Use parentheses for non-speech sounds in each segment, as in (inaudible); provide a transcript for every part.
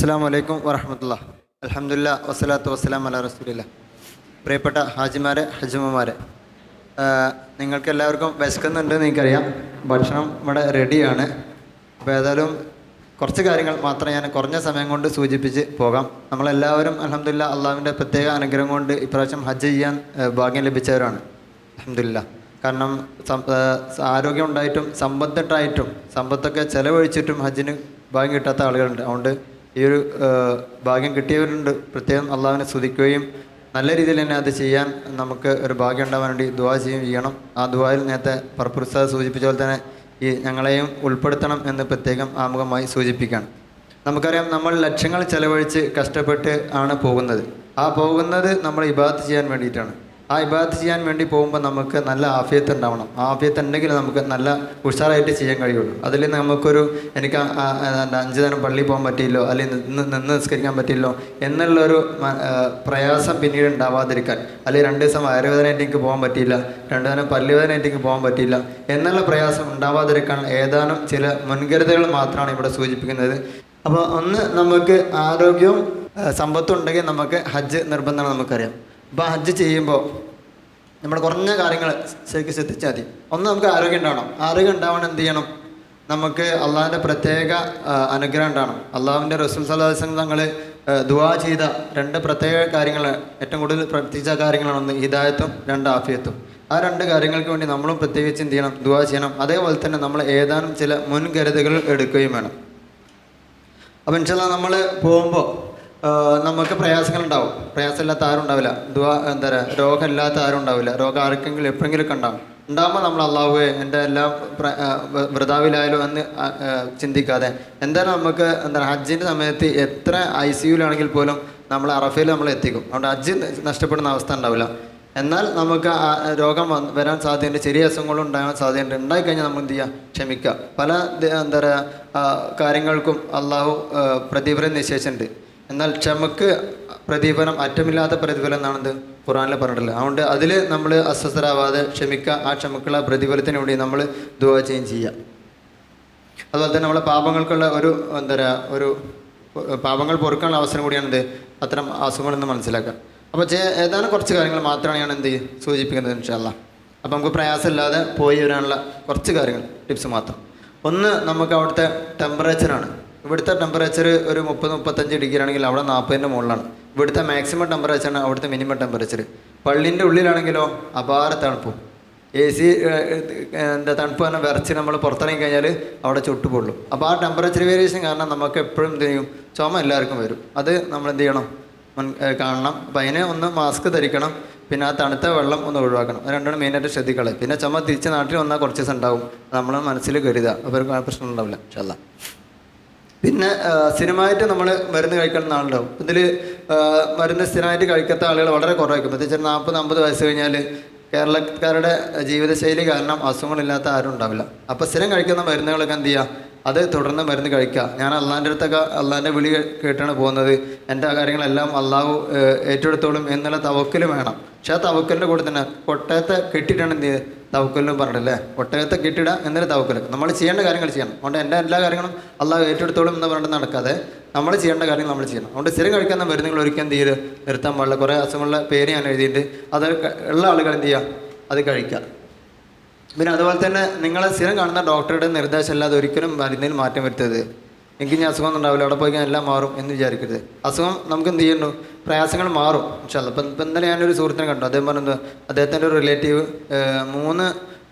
അസ്സാം വലൈക്കും വറഹമത്തുള്ള. അലഹമുല്ല വസ്സലാത്തു വസ്സലാം അല റസൂലില്ല. പ്രിയപ്പെട്ട ഹാജിമാരെ ഹജ്ജമ്മമാരെ നിങ്ങൾക്ക് എല്ലാവർക്കും വിശക്കുന്നുണ്ട് നിങ്ങൾക്കറിയാം ഭക്ഷണം ഇവിടെ റെഡിയാണ്. അപ്പോൾ ഏതായാലും കുറച്ച് കാര്യങ്ങൾ മാത്രം ഞാൻ കുറഞ്ഞ സമയം കൊണ്ട് സൂചിപ്പിച്ച് പോകാം. നമ്മളെല്ലാവരും അലഹമില്ല അള്ളാഹുവിന്റെ പ്രത്യേക അനുഗ്രഹം കൊണ്ട് ഇപ്രാവശ്യം ഹജ്ജ് ചെയ്യാൻ ഭാഗ്യം ലഭിച്ചവരാണ്. അലഹമില്ല കാരണം ആരോഗ്യം ഉണ്ടായിട്ടും സമ്പത്തിട്ടായിട്ടും സമ്പത്തൊക്കെ ചിലവഴിച്ചിട്ടും ഹജ്ജിന് ഭാഗ്യം കിട്ടാത്ത ആളുകളുണ്ട്. അതുകൊണ്ട് ഈ ഒരു ഭാഗ്യം കിട്ടിയവരുണ്ട്. പ്രത്യേകം അള്ളാഹുവിനെ സ്തുതിക്കുകയും നല്ല രീതിയിൽ തന്നെ അത് ചെയ്യാൻ നമുക്ക് ഒരു ഭാഗ്യം ഉണ്ടാവാൻ വേണ്ടി ദുവാ ചെയ്യുകയും ചെയ്യണം. ആ ദുവായിൽ നേരത്തെ പർപ്പുസ്താദ് സൂചിപ്പിച്ച പോലെ തന്നെ ഈ ഞങ്ങളെയും ഉൾപ്പെടുത്തണം എന്ന് പ്രത്യേകം ആമുഖമായി സൂചിപ്പിക്കണം നമുക്കറിയാം നമ്മൾ ലക്ഷങ്ങൾ ചെലവഴിച്ച് കഷ്ടപ്പെട്ട് ആണ് പോകുന്നത്. ആ പോകുന്നത് നമ്മൾ ഇബാത്ത് ചെയ്യാൻ വേണ്ടിയിട്ടാണ്. ആ ഇബാദത്ത് ചെയ്യാൻ വേണ്ടി പോകുമ്പോൾ നമുക്ക് നല്ല ആഫിയത്ത് ഉണ്ടാവണം. ആഫിയത്ത് ഉണ്ടെങ്കിൽ നമുക്ക് നല്ല ഉഷാറായിട്ട് ചെയ്യാൻ കഴിയുള്ളൂ. അതിൽ നമുക്കൊരു എനിക്ക് അഞ്ച് നേരം പള്ളിയിൽ പോകാൻ പറ്റിയില്ലോ അല്ലെങ്കിൽ നിന്ന് നിസ്കരിക്കാൻ പറ്റിയില്ലോ എന്നുള്ളൊരു പ്രയാസം പിന്നീട് ഉണ്ടാവാതിരിക്കാൻ. അല്ലെങ്കിൽ രണ്ട് ദിവസം വയറുവേദനയായിട്ട് എനിക്ക് പോകാൻ പറ്റിയില്ല രണ്ട് നേരം പല്ലുവേദനയായിട്ട് എനിക്ക് പോകാൻ പറ്റിയില്ല എന്നുള്ള പ്രയാസം ഉണ്ടാവാതിരിക്കാൻ ഏതാനും ചില മുൻകരുതലുകൾ മാത്രമാണ് ഇവിടെ സൂചിപ്പിക്കുന്നത്. അപ്പോൾ ഒന്ന് നമുക്ക് ആരോഗ്യവും സമ്പത്തുണ്ടെങ്കിൽ നമുക്ക് ഹജ്ജ് നിർബന്ധമാണ് നമുക്കറിയാം. അപ്പോൾ ഹജ്ജ് ചെയ്യുമ്പോൾ നമ്മൾ കുറഞ്ഞ കാര്യങ്ങൾ ശരിക്കും ശ്രദ്ധിച്ചാൽ മതി. ഒന്ന് നമുക്ക് ആരോഗ്യം ഉണ്ടാവണം. ആരോഗ്യം ഉണ്ടാവണം എന്ത് ചെയ്യണം? നമുക്ക് അള്ളാഹിന്റെ പ്രത്യേക അനുഗ്രഹം ഉണ്ടാവണം. അള്ളാഹുവിന്റെ റസൂൽ സലാഹം തങ്ങൾ ദുവാ ചെയ്ത രണ്ട് പ്രത്യേക കാര്യങ്ങൾ ഏറ്റവും കൂടുതൽ പ്രവർത്തിച്ച കാര്യങ്ങളാണ് ഒന്ന് ഹിദായത്തും രണ്ട് ആഫിയത്തും. ആ രണ്ട് കാര്യങ്ങൾക്ക് വേണ്ടി നമ്മളും പ്രത്യേകിച്ച് എന്ത് ചെയ്യണം? ദുവാ ചെയ്യണം. അതേപോലെ തന്നെ നമ്മൾ ഏതാനും ചില മുൻകരുതലുകൾ എടുക്കുകയും വേണം. അപ്പം ഇൻഷാല്ല നമ്മൾ പോകുമ്പോൾ നമുക്ക് പ്രയാസങ്ങളുണ്ടാവും. പ്രയാസമില്ലാത്ത ആരും ഉണ്ടാവില്ല. ദുവാ എന്താ പറയുക രോഗമില്ലാത്ത ആരും ഉണ്ടാവില്ല. രോഗം ആർക്കെങ്കിലും എപ്പോഴെങ്കിലും ഒക്കെ ഉണ്ടാവും. ഉണ്ടാകുമ്പോൾ നമ്മൾ അള്ളാഹുവെ എന്റെ എല്ലാം വൃതാവിലായാലോ എന്ന് ചിന്തിക്കാതെ. എന്തായാലും നമുക്ക് എന്താ ഹജ്ജിന്റെ സമയത്ത് എത്ര ഐ സി യുലാണെങ്കിൽ പോലും നമ്മൾ അറഫയിൽ നമ്മൾ എത്തിക്കും. അതുകൊണ്ട് ഹജ്ജ് നഷ്ടപ്പെടുന്ന അവസ്ഥ ഉണ്ടാവില്ല. എന്നാൽ നമുക്ക് രോഗം വരാൻ സാധ്യതയുണ്ട്. ചെറിയ അസുഖങ്ങളും ഉണ്ടാകാൻ സാധ്യതയുണ്ട്. ഉണ്ടായിക്കഴിഞ്ഞാൽ നമ്മൾ എന്ത് ചെയ്യുക ക്ഷമിക്കുക. പല എന്താ പറയുക കാര്യങ്ങൾക്കും അള്ളാഹു പ്രതിഫലം നിശ്ചയിച്ചിട്ടുണ്ട്. എന്നാൽ ക്ഷമക്ക് പ്രതിഫലം അറ്റമില്ലാത്ത പ്രതിഫലം എന്നാണെന്ത് ഖുറാനിൽ പറഞ്ഞിട്ടില്ല. അതുകൊണ്ട് അതിൽ നമ്മൾ അസ്വസ്ഥരാവാതെ ക്ഷമിക്കുക ആ ക്ഷമക്കുള്ള പ്രതിഫലത്തിന് വേണ്ടി നമ്മൾ ദുവാ ചെയ്യുകയും ചെയ്യുക. അതുപോലെ തന്നെ നമ്മളെ പാപങ്ങൾക്കുള്ള ഒരു എന്താ പറയുക ഒരു പാപങ്ങൾ പൊറുക്കാനുള്ള അവസരം കൂടിയാണിത്. അത്തരം അസുഖങ്ങളെന്ന് മനസ്സിലാക്കുക. അപ്പോൾ ഏതാനും കുറച്ച് കാര്യങ്ങൾ മാത്രമാണ് ഞാൻ എന്ത് സൂചിപ്പിക്കുന്നത് ഇൻഷാല്ല അപ്പോൾ നമുക്ക് പ്രയാസമില്ലാതെ പോയി വരാനുള്ള കുറച്ച് കാര്യങ്ങൾ ടിപ്സ് മാത്രം. ഒന്ന് നമുക്ക് അവിടുത്തെ ടെമ്പറേച്ചറാണ് ഇവിടുത്തെ ടെമ്പറേച്ചർ ഒരു മുപ്പത് മുപ്പത്തഞ്ച് ഡിഗ്രി ആണെങ്കിൽ അവിടെ നാൽപ്പതിന്റെ മുകളിലാണ്. ഇവിടുത്തെ മാക്സിമം ടെമ്പറേച്ചറാണ് അവിടുത്തെ മിനിമം ടെമ്പറേച്ചർ പള്ളിന്റെ ഉള്ളിലാണെങ്കിലോ അപാര തണുപ്പും. എ സി എന്താ തണുപ്പ് തന്നെ വിറച്ച് നമ്മൾ പുറത്തിറങ്ങി കഴിഞ്ഞാൽ അവിടെ ചുട്ടുപൊള്ളും. അപ്പോൾ ആ ടെമ്പറേച്ചർ വേരിയേഷൻ കാരണം നമുക്ക് എപ്പോഴും എന്ത് ചെയ്യും? ചുമ എല്ലാവർക്കും വരും. അത് നമ്മൾ എന്ത് ചെയ്യണം? കാണണം. അപ്പം അതിന് ഒന്ന് മാസ്ക് ധരിക്കണം. പിന്നെ ആ തണുത്ത വെള്ളം ഒന്ന് ഒഴിവാക്കണം. രണ്ടാണ് മെയിനായിട്ട് ശ്രദ്ധിക്കണം പിന്നെ ചുമ തിരിച്ച് നാട്ടിൽ വന്നാൽ കുറച്ച് ദിവസം ഉണ്ടാവും. നമ്മൾ മനസ്സിൽ കരുതുക. അപ്പോൾ ഒരു പ്രശ്നം ഉണ്ടാവില്ല. ഇൻഷാല്ലാ പിന്നെ സ്ഥിരമായിട്ട് നമ്മൾ മരുന്ന് കഴിക്കുന്ന ആളുണ്ടാവും. ഇതിൽ മരുന്ന് സ്ഥിരമായിട്ട് കഴിക്കാത്ത ആളുകൾ വളരെ കുറവായിരിക്കും. പ്രത്യേകിച്ച് നാൽപ്പത് അമ്പത് വയസ്സ് കഴിഞ്ഞാൽ കേരളക്കാരുടെ ജീവിതശൈലി കാരണം അസുഖങ്ങളില്ലാത്ത ആരും ഉണ്ടാവില്ല. അപ്പോൾ സ്ഥിരം കഴിക്കുന്ന മരുന്നുകളൊക്കെ എന്ത് ചെയ്യുക അത് തുടർന്ന് മരുന്ന് കഴിക്കുക ഞാൻ അള്ളാന്റെ അടുത്തൊക്കെ അള്ളാന്റെ വിളി കേട്ടാണ് പോകുന്നത്. എന്റെ കാര്യങ്ങളെല്ലാം അള്ളാഹു ഏറ്റെടുത്തോളും എന്നുള്ള തവക്കൽ വേണം. പക്ഷേ ആ തവക്കലിന്റെ കൂടെ തന്നെ കൊട്ടയത്തെ കെട്ടിയിട്ടാണ് എന്ത് ചെയ്യുക തവക്കലിനും പറഞ്ഞിട്ടല്ലേ? ഒട്ടകത്തെ കെട്ടിടുക എന്നൊരു തവക്കൽ നമ്മൾ ചെയ്യേണ്ട കാര്യങ്ങൾ ചെയ്യണം. അതുകൊണ്ട് എന്റെ എല്ലാ കാര്യങ്ങളും അള്ളാഹു ഏറ്റെടുത്തോളും എന്ന് പറഞ്ഞിട്ട് നടക്കാതെ നമ്മൾ ചെയ്യേണ്ട കാര്യങ്ങൾ നമ്മൾ ചെയ്യണം. അതുകൊണ്ട് സ്ഥിരം കഴിക്കുന്ന മരുന്നുകൾ ഒരിക്കലും എന്ത് ചെയ്ത് നിർത്താൻ പാടില്ല. കുറേ അസുഖങ്ങളുടെ പേര് ഞാൻ എഴുതിയിട്ട് അത് ഉള്ള ആളുകൾ എന്ത് ചെയ്യുക? അത് കഴിക്കുക. പിന്നെ അതുപോലെ തന്നെ നിങ്ങൾ സ്ഥിരം കാണുന്ന ഡോക്ടറുടെ നിർദ്ദേശം അല്ലാതെ ഒരിക്കലും മരുന്നിൽ മാറ്റം വരുത്തരുത്. എനിക്ക് ഇനി അസുഖം ഉണ്ടാവില്ല അവിടെ പോയി എല്ലാം മാറും എന്ന് വിചാരിക്കരുത്. അസുഖം നമുക്ക് എന്ത് ചെയ്യുന്നു? പ്രയാസങ്ങൾ മാറും. പക്ഷേ ഇപ്പം ഇപ്പം ഇന്നലെ ഞാനൊരു സുഹൃത്തിനെ കണ്ടു. അദ്ദേഹം പറഞ്ഞു അദ്ദേഹത്തിന്റെ ഒരു റിലേറ്റീവ് മൂന്ന്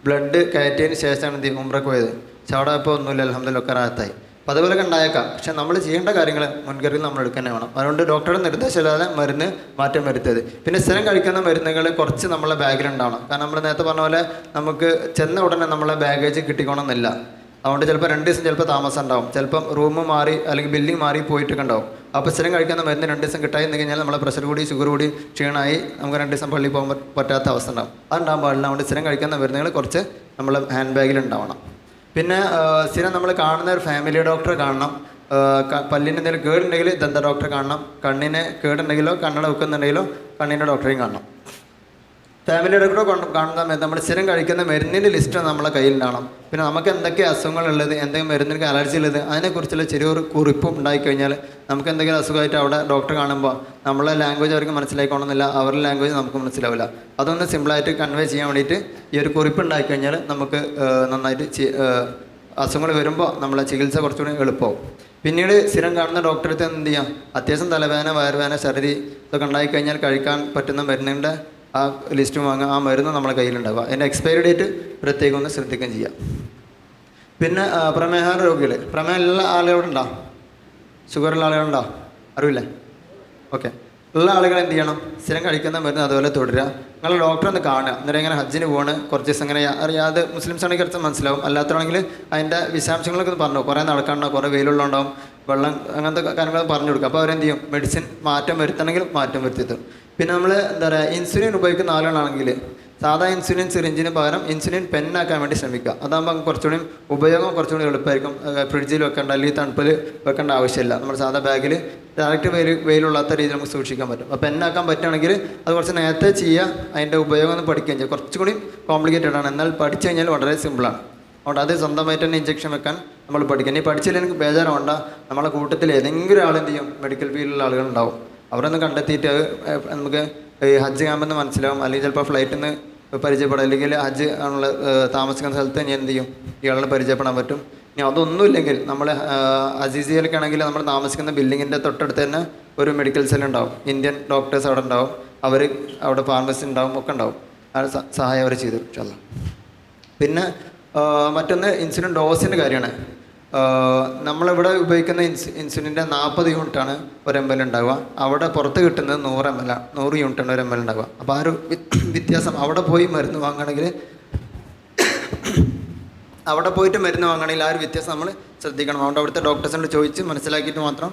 ബ്ലഡ് കയറ്റിയതിന് ശേഷമാണ് ഉമ്രക്ക് പോയത്. പക്ഷെ അവിടെ ഇപ്പോൾ ഒന്നുമില്ല. അലഹമ്മദില്ല ഒക്കെ റാഹത്തായി. അപ്പോൾ അതുപോലെയൊക്കെ ഉണ്ടായേക്കാം. പക്ഷെ നമ്മൾ ചെയ്യേണ്ട കാര്യങ്ങൾ മുൻകരുതൽ നമ്മൾ എടുക്കാൻ വേണം. അതുകൊണ്ട് ഡോക്ടറുടെ നിർദ്ദേശമില്ലാതെ മരുന്ന് മാറ്റം വരുത്തരുത്. പിന്നെ സ്ഥിരം കഴിക്കുന്ന മരുന്നുകൾ കുറച്ച് നമ്മളെ ബാഗിലുണ്ടാവണം. കാരണം നമ്മൾ നേരത്തെ പറഞ്ഞ പോലെ നമുക്ക് ചെന്ന ഉടനെ നമ്മളെ ബാഗേജ് കിട്ടിക്കണമെന്നില്ല അതുകൊണ്ട് ചിലപ്പോൾ രണ്ട് ദിവസം ചിലപ്പോൾ താമസം ഉണ്ടാവും. ചിലപ്പം റൂം മാറി അല്ലെങ്കിൽ ബില്ലിംഗ് മാറി പോയിട്ടൊക്കെ ഉണ്ടാവും. അപ്പോൾ സ്ഥിരം കഴിക്കുന്ന മരുന്ന് രണ്ട് ദിവസം കിട്ടായി എന്ന് കഴിഞ്ഞാൽ നമ്മളെ പ്രഷർ കൂടി ഷുഗർ കൂടി ക്ഷീണമായി നമുക്ക് രണ്ട് ദിവസം പള്ളിയിൽ പോകാൻ പറ്റാത്ത അവസ്ഥ ഉണ്ടാവും. അതുണ്ടാകാൻ പാടില്ല. അതുകൊണ്ട് സ്ഥിരം കഴിക്കുന്ന മരുന്നുകൾ കുറച്ച് നമ്മൾ ഹാൻഡ് ബാഗിൽ ഉണ്ടാവണം പിന്നെ സ്ഥിരം നമ്മൾ കാണുന്ന ഒരു ഫാമിലി ഡോക്ടറെ കാണണം. പല്ലിന് എന്തെങ്കിലും കേടുണ്ടെങ്കിൽ ദന്ത ഡോക്ടറെ കാണണം. കണ്ണിന് കേടുണ്ടെങ്കിലോ കണ്ണട വെക്കുന്നുണ്ടെങ്കിലോ കണ്ണിന്റെ ഡോക്ടറെയും കാണണം. ഫാമിലി ഡോക്ടറെ കൊണ്ട് കാണുന്ന നമ്മൾ സ്ഥിരം കഴിക്കുന്ന മരുന്നിന്റെ ലിസ്റ്റ് നമ്മളെ കയ്യിലുണ്ടാവണം പിന്നെ നമുക്ക് എന്തൊക്കെ അസുഖങ്ങളുള്ളത് എന്തെങ്കിലും മരുന്നിന് അലർജി ഉള്ളത് അതിനെക്കുറിച്ചുള്ള ചെറിയൊരു കുറിപ്പും ഉണ്ടായിക്കഴിഞ്ഞാൽ നമുക്ക് എന്തെങ്കിലും അസുഖമായിട്ട് അവിടെ ഡോക്ടർ കാണുമ്പോൾ നമ്മളെ ലാംഗ്വേജ് അവർക്ക് മനസ്സിലായിക്കോണമെന്നില്ല അവരുടെ ലാംഗ്വേജ് നമുക്ക് മനസ്സിലാവില്ല. അതൊന്ന് സിമ്പിളായിട്ട് കൺവേ ചെയ്യാൻ വേണ്ടിയിട്ട് ഈ ഒരു കുറിപ്പ് ഉണ്ടായിക്കഴിഞ്ഞാൽ നമുക്ക് നന്നായിട്ട് അസുഖങ്ങൾ വരുമ്പോൾ നമ്മളെ ചികിത്സ കുറച്ചുകൂടി എളുപ്പമാവും. പിന്നീട് സ്ഥിരം കാണുന്ന ഡോക്ടറെ അടുത്ത് എന്ത് ചെയ്യാം? അത്യാവശ്യം തലവേദന വയറുവേദന ശരീരം ഇതൊക്കെ ഉണ്ടായിക്കഴിഞ്ഞാൽ കഴിക്കാൻ പറ്റുന്ന മരുന്നിന്റെ ആ ലിസ്റ്റ് വാങ്ങുക ആ മരുന്ന് നമ്മളെ കയ്യിലുണ്ടാവുക. അതിന്റെ എക്സ്പയറി ഡേറ്റ് പ്രത്യേകം ഒന്ന് ശ്രദ്ധിക്കുകയും ചെയ്യാം. പിന്നെ പ്രമേഹ രോഗികൾ പ്രമേഹം എല്ലാ ആളുകളുണ്ടോ ഷുഗറുള്ള ആളുകളുണ്ടോ? അറിവില്ലേ? ഓക്കെ ഉള്ള ആളുകൾ എന്ത് ചെയ്യണം? സ്ഥിരം കഴിക്കുന്ന മരുന്ന് അതുപോലെ തുടരുക നിങ്ങൾ ഡോക്ടറെ ഒന്ന് കാണുക. എന്നിട്ട് ഇങ്ങനെ ഹജ്ജിന് പോണ് കുറച്ച് ദിവസം ഇങ്ങനെ അറിയാതെ മുസ്ലിംസ് ആണെങ്കിൽ കുറച്ച് മനസ്സിലാവും. അല്ലാത്തതാണെങ്കിൽ അതിന്റെ വിശദാംശങ്ങളൊക്കെ ഒന്ന് പറഞ്ഞു കുറേ നടക്കാനുണ്ടാവും കുറേ വെയിലുള്ളതുണ്ടാവും വെള്ളം അങ്ങനത്തെ കാര്യങ്ങൾ പറഞ്ഞു കൊടുക്കുക അപ്പോൾ അവരെന്ത് ചെയ്യും? മെഡിസിൻ മാറ്റം വരുത്തണമെങ്കിൽ മാറ്റം വരുത്തി തരും പിന്നെ നമ്മൾ എന്താ പറയുക ഇൻസുലിൻ ഉപയോഗിക്കുന്ന ആളുകളാണെങ്കിൽ സാധാ ഇൻസുലിൻ സിറിഞ്ചിന് പകരം ഇൻസുലിൻ പെന്നാക്കാൻ വേണ്ടി ശ്രമിക്കുക. അതാകുമ്പോൾ കുറച്ചുകൂടി ഉപയോഗം കുറച്ചുകൂടി എളുപ്പമായിരിക്കും. ഫ്രിഡ്ജിൽ വെക്കേണ്ട അല്ലെങ്കിൽ തണുപ്പിൽ വെക്കേണ്ട ആവശ്യമില്ല. നമ്മൾ സാധാ ബാഗിൽ ഡയറക്റ്റ് വെയിൽ വെയിലുള്ളാത്ത രീതിയിൽ നമുക്ക് സൂക്ഷിക്കാൻ പറ്റും. അപ്പോൾ പെന്നാക്കാൻ പറ്റുകയാണെങ്കിൽ അത് കുറച്ച് നേരത്തെ ചെയ്യുക അതിന്റെ ഉപയോഗം ഒന്ന് പഠിക്കുകയും ചെയ്യുക കുറച്ചുകൂടി കോംപ്ലിക്കേറ്റഡ് ആണ്. എന്നാൽ പഠിച്ചു കഴിഞ്ഞാൽ വളരെ സിമ്പിളാണ് അതുകൊണ്ട് അത് സ്വന്തമായിട്ട് തന്നെ ഇഞ്ചക്ഷൻ വെക്കാൻ നമ്മൾ പഠിക്കും. ഇനി പഠിച്ചില്ലെങ്കിൽ എനിക്ക് ബേജാറുണ്ട നമ്മളെ കൂട്ടത്തിൽ ഏതെങ്കിലും ആൾ എന്ത് ചെയ്യും? മെഡിക്കൽ ഫീൽഡിലുള്ള ആളുകളുണ്ടാവും. അവരൊന്ന് കണ്ടെത്തിയിട്ട് നമുക്ക് ഈ ഹജ്ജ് ക്യാമ്പെന്ന് മനസ്സിലാവും. അല്ലെങ്കിൽ ചിലപ്പോൾ ഫ്ലൈറ്റിൽ നിന്ന് പരിചയപ്പെടാം. അല്ലെങ്കിൽ ഹജ്ജ് ആണുള്ള താമസിക്കുന്ന സ്ഥലത്ത് ഞാൻ എന്ത് ചെയ്യും? ഇയാളെ പരിചയപ്പെടാൻ പറ്റും. ഇനി അതൊന്നുമില്ലെങ്കിൽ നമ്മൾ അസീസിയയിലൊക്കെ ആണെങ്കിൽ നമ്മൾ താമസിക്കുന്ന ബിൽഡിങ്ങിന്റെ തൊട്ടടുത്ത് തന്നെ ഒരു മെഡിക്കൽ സെൽ ഉണ്ടാവും. ഇന്ത്യൻ ഡോക്ടേഴ്സ് അവിടെ ഉണ്ടാവും. അവർ അവിടെ ഫാർമസി ഉണ്ടാവും. ഒക്കെ ഉണ്ടാവും. സഹായം അവർ ചെയ്തു. ഇൻഷാല്ലാ പിന്നെ മറ്റൊന്ന് ഇൻസുലിൻ ഡോസിന്റെ കാര്യമാണ്. നമ്മളിവിടെ ഉപയോഗിക്കുന്ന ഇൻസ് ഇൻസുലിന്റെ നാൽപ്പത് യൂണിറ്റാണ് ഒരു എം എൽ ഉണ്ടാവുക. അവിടെ പുറത്ത് കിട്ടുന്നത് നൂറ് എം എൽ നൂറ് യൂണിറ്റാണ് ഒരു എം എൽ ഉണ്ടാവുക. അപ്പോൾ ആ ഒരു വ്യത്യാസം അവിടെ പോയി മരുന്ന് വാങ്ങുകയാണെങ്കിൽ (coughs) അവിടെ പോയിട്ട് മരുന്ന് വാങ്ങണമെങ്കിൽ ആ ഒരു വ്യത്യാസം നമ്മൾ ശ്രദ്ധിക്കണം. അതുകൊണ്ട് അവിടുത്തെ ഡോക്ടേഴ്സിനോട് ചോദിച്ച് മനസ്സിലാക്കിയിട്ട് മാത്രം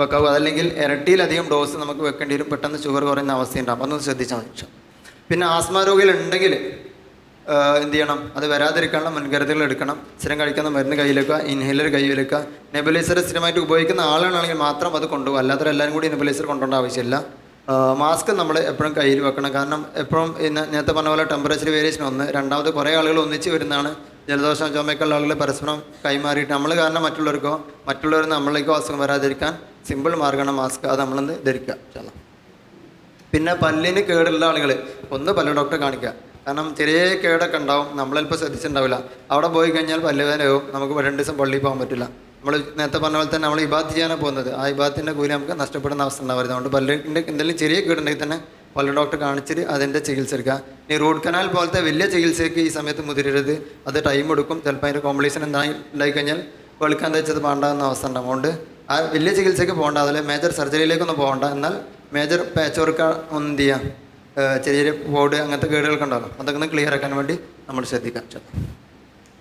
വെക്കാവൂ. അതല്ലെങ്കിൽ ഇരട്ടിയിലധികം ഡോസ് നമുക്ക് വെക്കേണ്ടി വരും. പെട്ടെന്ന് ഷുഗർ കുറയുന്ന അവസ്ഥയുണ്ടാകും അതൊന്ന് ശ്രദ്ധിച്ചാൽ മതി. പിന്നെ ആസ്മ രോഗികളുണ്ടെങ്കിൽ ആഹ് എന്ത് ചെയ്യണം? അത് വരാതിരിക്കാനുള്ള മുൻകരുതലുകൾ എടുക്കണം. സ്ഥിരം കഴിക്കുന്ന മരുന്ന് കയ്യിൽ വെക്കുക ഇൻഹേലർ കയ്യിൽ വെക്കുക നെബുലൈസർ സ്ഥിരമായിട്ട് ഉപയോഗിക്കുന്ന ആളാണെങ്കിൽ മാത്രം അത് കൊണ്ടുപോകും അല്ലാത്തവർ എല്ലാവരും കൂടി നെബുലൈസർ കൊണ്ടുപോകേണ്ട ആവശ്യമില്ല. മാസ്ക് നമ്മൾ എപ്പോഴും കയ്യിൽ വെക്കണം. കാരണം എപ്പോഴും ഇന്ന് നേരത്തെ പറഞ്ഞ പോലെ ടെമ്പറേച്ചർ വേരിയേഷൻ ഒന്ന് രണ്ടാമത് കുറേ ആളുകൾ ഒന്നിച്ച് വരുന്നതാണ്. ജലദോഷം ചുമയൊക്കെയുള്ള ആളുകൾ പരസ്പരം കൈമാറിയിട്ട് നമ്മൾ കാരണം മറ്റുള്ളവർക്കോ മറ്റുള്ളവർ നമ്മളേക്കോ അസുഖം വരാതിരിക്കാൻ സിമ്പിൾ മാർഗമാണ് മാസ്ക് അത് നമ്മളൊന്ന് ധരിക്കുക. പിന്നെ പല്ലിന് കേടുള്ള ആളുകൾ. ഒന്ന് പല്ല് ഡോക്ടറെ കാണിക്കുക. കാരണം ചെറിയ കേടൊക്കെ ഉണ്ടാവും. നമ്മളിപ്പോൾ ശ്രദ്ധിച്ചിട്ടുണ്ടാവില്ല. അവിടെ പോയി കഴിഞ്ഞാൽ പല്ലുവേദനയാവും. നമുക്ക് രണ്ട് ദിവസം പള്ളിയിൽ പോകാൻ പറ്റില്ല. നമ്മൾ നേരത്തെ പറഞ്ഞ പോലെ തന്നെ നമ്മൾ ഇബാത്ത് ചെയ്യാനാണ് പോകുന്നത്. ആ ഇബാത്തിന്റെ കൂലി നമുക്ക് നഷ്ടപ്പെടുന്ന അവസ്ഥ ഉണ്ടാവരുത്. അതുകൊണ്ട് പല്ലിന്റെ എന്തെങ്കിലും ചെറിയ കേടുണ്ടെങ്കിൽ തന്നെ പല്ല് ഡോക്ടർ കാണിച്ചിട്ട് അതിന്റെ ചികിത്സ എടുക്കുക. ഇനി റൂട്ട് കനാൽ പോലത്തെ വലിയ ചികിത്സയ്ക്ക് ഈ സമയത്ത് മുതിരരുത്. അത് ടൈം എടുക്കും. ചിലപ്പോൾ അതിന്റെ കോംപ്ലിക്കേഷൻ എന്തായി ഉണ്ടായിക്കഴിഞ്ഞാൽ വെളുക്കാൻ തേച്ചത് പാണ്ടാകുന്ന അവസ്ഥ ഉണ്ടാവും. അതുകൊണ്ട് ആ വലിയ ചികിത്സയ്ക്ക് പോകേണ്ട. അതിൽ മേജർ സർജറിയിലേക്കൊന്നും പോകണ്ട. എന്നാൽ മേജർ പാച്ച് വർക്ക് എന്ത് ചെയ്യാം? ഏഹ് ചെറിയ ചെറിയ ബോർഡ് അങ്ങനത്തെ കേടുകളൊക്കെ ഉണ്ടാകും. അതൊക്കെ ഒന്ന് ക്ലിയർ ആക്കാൻ വേണ്ടി നമ്മൾ ശ്രദ്ധിക്കാം.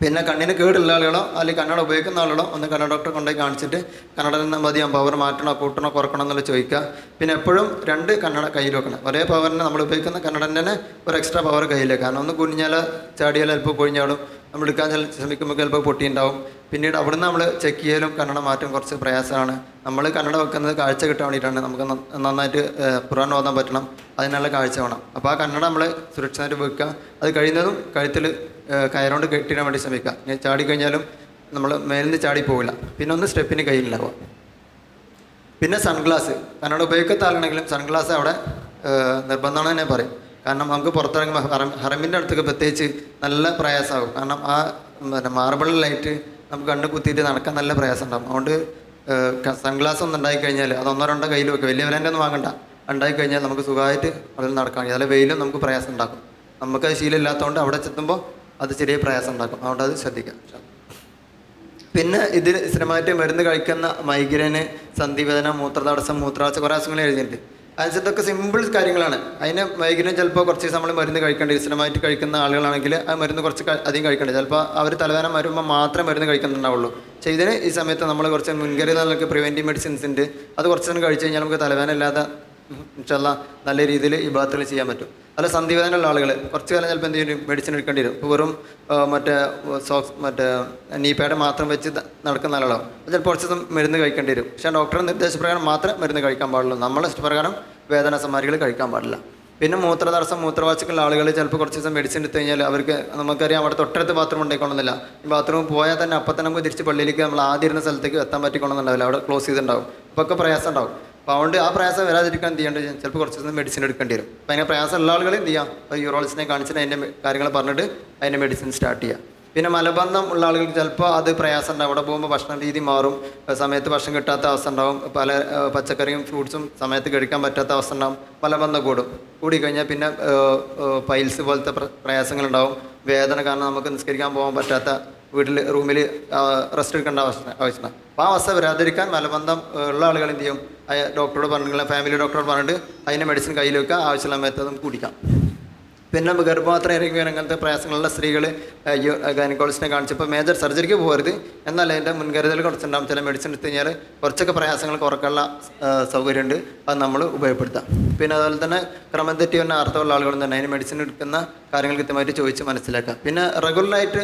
പിന്നെ കണ്ണിന് കേടുള്ള ആളുകളോ അല്ലെങ്കിൽ കണ്ണട ഉപയോഗിക്കുന്ന ആളുകളോ ഒന്ന് കണ്ണട ഡോക്ടറെ കൊണ്ടുപോയി കാണിച്ചിട്ട് കണ്ണട നിന്ന് മതിയാകും പവർ മാറ്റണോ കൂട്ടണോ കുറക്കണോ എന്നുള്ള ചോദിക്കുക. പിന്നെ എപ്പോഴും രണ്ട് കണ്ണട കയ്യിൽ വെക്കണം. ഒരേ പവറിന് നമ്മൾ ഉപയോഗിക്കുന്ന കണ്ണടന്റെ ഒരു എക്സ്ട്രാ പവർ കയ്യിൽ കാരണം ഒന്ന് കുഞ്ഞാൽ ചാടിയാൽ അല്പം കൊഴിഞ്ഞാടും നമ്മൾ എടുക്കാൻ ശ്രമിക്കുമ്പോൾ ചിലപ്പോൾ പൊട്ടിയുണ്ടാവും. പിന്നീട് അവിടുന്ന് നമ്മൾ ചെക്ക് ചെയ്യലും കണ്ണട മാറ്റം കുറച്ച് പ്രയാസമാണ്. നമ്മൾ കണ്ണട വെക്കുന്നത് കാഴ്ച കിട്ടാൻ വേണ്ടിയിട്ടാണ്. നമുക്ക് നന്ന- നന്നായിട്ട് പുറം ഓന്നാൻ പറ്റണം. അതിനുള്ള കാഴ്ച വേണം. അപ്പോൾ ആ കണ്ണട നമ്മൾ സുരക്ഷിതമായിട്ട് വെക്കുക. അത് കഴിയുന്നതും കഴുത്തിൽ കയറുകൊണ്ട് കെട്ടിടാൻ വേണ്ടി ശ്രമിക്കുക. ഇനി ചാടി കഴിഞ്ഞാലും നമ്മൾ മേലിൽ നിന്ന് ചാടി പോവില്ല. പിന്നെ ഒന്ന് സ്റ്റെപ്പിന് കയ്യിലുണ്ടാവുക. പിന്നെ സൺഗ്ലാസ്. കണ്ണട ഉപയോഗിക്കാത്ത ആളാണെങ്കിലും സൺഗ്ലാസ് അവിടെ നിർബന്ധമാണെന്ന് തന്നെ പറയും. കാരണം നമുക്ക് പുറത്തിറങ്ങുമ്പോൾ ഹറം ഹറമിന്റെ അടുത്തൊക്കെ പ്രത്യേകിച്ച് നല്ല പ്രയാസമാകും കാരണം ആ പിന്നെ മാർബിൾ ലൈറ്റ് നമുക്ക് കണ്ണ് കുത്തിയിട്ട് നടക്കാൻ നല്ല പ്രയാസം ഉണ്ടാകും അതുകൊണ്ട് സൺഗ്ലാസ് ഒന്നും ഉണ്ടായി കഴിഞ്ഞാൽ അത് ഒന്നോ രണ്ടോ കയ്യിൽ വെക്കുക വലിയ വിലന്റെ ഒന്നും വാങ്ങണ്ട. ഉണ്ടായി കഴിഞ്ഞാൽ നമുക്ക് സുഖമായിട്ട് അതിൽ നടക്കാൻ കഴിയും വെയിലും നമുക്ക് പ്രയാസം ഉണ്ടാക്കും. നമുക്കത് ശീലമില്ലാത്തതുകൊണ്ട് അവിടെ ചെത്തുമ്പോൾ അത് ചെറിയ പ്രയാസം ഉണ്ടാക്കും. അതുകൊണ്ട് അത് ശ്രദ്ധിക്കാം. പിന്നെ ഇതിൽ സ്ഥിരമായിട്ട് മരുന്ന് കഴിക്കുന്ന മൈഗ്രൈന് സന്ധിവേദന മൂത്രതടസ്സം മൂത്രാശ കുറേ അസുഖങ്ങൾ എഴുതിയിട്ടുണ്ട്. അതിനകത്തൊക്കെ സിമ്പിൾ കാര്യങ്ങളാണ്. അതിന് മൈഗ്രൈൻ ചിലപ്പോൾ കുറച്ച് നമ്മൾ മരുന്ന് കഴിക്കേണ്ടി സ്ഥിരമായിട്ട് കഴിക്കുന്ന ആളുകളാണെങ്കിൽ ആ മരുന്ന് കുറച്ച് അധികം കഴിക്കേണ്ടത് ചിലപ്പോൾ അവർ തലവേദന വരുമ്പോൾ മാത്രം മരുന്ന് കഴിക്കുന്നുണ്ടാവുള്ളൂ. പക്ഷേ ഈ സമയത്ത് നമ്മൾ കുറച്ച് മുൻകരുതൽ നമുക്ക് പ്രിവെന്റീവ് മെഡിസിൻസ് ഉണ്ട്. അത് കുറച്ച് കഴിച്ച് കഴിഞ്ഞാൽ നമുക്ക് തലവേദന ഇല്ലാതെ ഇൻഷല്ല നല്ല രീതിയിൽ ഈ ഭാഗത്തിൽ ചെയ്യാൻ പറ്റും. അല്ല സന്ധിവേദനയുള്ള ആളുകൾ കുറച്ച് കാലം ചിലപ്പോൾ എന്ത് ചെയ്യും മെഡിസിൻ എടുക്കേണ്ടി വരും. ഇപ്പോൾ വെറും മറ്റേ സോക്സ് മറ്റേ നീ പാഡ് മാത്രം വെച്ച് നടക്കുന്ന ആളുകളോ ചിലപ്പോൾ കുറച്ച് ദിവസം മരുന്ന് കഴിക്കേണ്ടി വരും. പക്ഷേ ഡോക്ടറുടെ നിർദ്ദേശപ്രകാരം മാത്രം മരുന്ന് കഴിക്കാൻ പാടുള്ളൂ. നമ്മളെ ഇഷ്ടപ്രകാരം വേദന സമാരികൾ കഴിക്കാൻ പാടില്ല. പിന്നെ മൂത്രതടസ്സം മൂത്രവാസിക്കുള്ള ആളുകൾ ചിലപ്പോൾ കുറച്ച് ദിവസം മെഡിസിൻ എടുത്തു കഴിഞ്ഞാൽ അവർക്ക് നമുക്കറിയാം അവിടെ തൊട്ടടുത്ത് ബാത്റൂം ഉണ്ടായിക്കൊള്ളുന്നില്ല ഈ ബാത്റൂം പോയാൽ തന്നെ അപ്പം തന്നെ നമുക്ക് തിരിച്ച് പള്ളിയിലേക്ക് നമ്മൾ ആദ്യം ഇരുന്ന സ്ഥലത്തേക്ക് എത്താൻ പറ്റിക്കൊള്ളുന്നുണ്ടാവില്ല അവിടെ ക്ലോസ് ചെയ്തിട്ടുണ്ടാവും. അപ്പോൾ ഒക്കെ പ്രയാസം ഉണ്ടാവും അപ്പോൾ അതുകൊണ്ട് ആ പ്രയാസം വരാതിരിക്കാൻ എന്ത് ചെയ്യേണ്ടത്? ചിലപ്പോൾ കുറച്ച് ദിവസം മെഡിസിൻ എടുക്കേണ്ടി വരും. അപ്പോൾ അതിന് പ്രയാസം ഉള്ള ആളുകൾ എന്ത് ചെയ്യാം? അപ്പോൾ യൂറോളജിസ്റ്റിനെ കാണിച്ചിട്ട് അതിന്റെ കാര്യങ്ങൾ പറഞ്ഞിട്ട് അതിന്റെ മെഡിസിൻ സ്റ്റാർട്ട് ചെയ്യാം. പിന്നെ മലബന്ധം ഉള്ള ആളുകൾക്ക് ചിലപ്പോൾ അത് പ്രയാസം ഉണ്ടാവും. അവിടെ പോകുമ്പോൾ ഭക്ഷണ രീതി മാറും. സമയത്ത് ഭക്ഷണം കിട്ടാത്ത അവസ്ഥ ഉണ്ടാവും. പല പച്ചക്കറിയും ഫ്രൂട്ട്സും സമയത്ത് കഴിക്കാൻ പറ്റാത്ത അവസ്ഥ ഉണ്ടാവും. മലബന്ധം കൂടും. കൂടിക്കഴിഞ്ഞാൽ പിന്നെ പൈൽസ് പോലത്തെ പ്ര- പ്രയാസങ്ങളുണ്ടാവും വേദന കാരണം നമുക്ക് നിസ്കരിക്കാൻ പോകാൻ പറ്റാത്ത വീട്ടിൽ റൂമിൽ റെസ്റ്റ് എടുക്കേണ്ട ആവശ്യം ആവശ്യമാണ് അപ്പോൾ ആ അവസ്ഥ വരാതിരിക്കാൻ മലബന്ധം ഉള്ള ആളുകൾ എന്ത് ചെയ്യും? ഡോക്ടറോട് പറഞ്ഞിട്ടുള്ള ഫാമിലി ഡോക്ടറോട് പറഞ്ഞിട്ട് അതിന്റെ മെഡിസിൻ കയ്യിൽ വെക്കുക ആവശ്യമുള്ള സമയത്ത് കുടിക്കാം. പിന്നെ ഗർഭപാത്രം ഇറങ്ങി അങ്ങനത്തെ പ്രയാസങ്ങളുള്ള സ്ത്രീകൾ ഗൈനക്കോളജിനെ കാണിച്ചപ്പോൾ മേജർ സർജറിക്ക് പോകരുത്. എന്നാൽ അതിന്റെ മുൻകരുതൽ കുറച്ചുണ്ടാകും ചില മെഡിസിൻ എടുത്തു കഴിഞ്ഞാൽ കുറച്ചൊക്കെ പ്രയാസങ്ങൾ കുറക്കാനുള്ള സൗകര്യമുണ്ട്. അത് നമ്മൾ ഉപയോഗപ്പെടുത്താം. പിന്നെ അതുപോലെ തന്നെ ക്രമം തെറ്റി വന്ന അർത്ഥമുള്ള ആളുകളും തന്നെ അതിന് മെഡിസിൻ എടുക്കുന്ന കാര്യങ്ങൾ കൃത്യമായിട്ട് ചോദിച്ച് മനസ്സിലാക്കുക പിന്നെ റെഗുലറായിട്ട്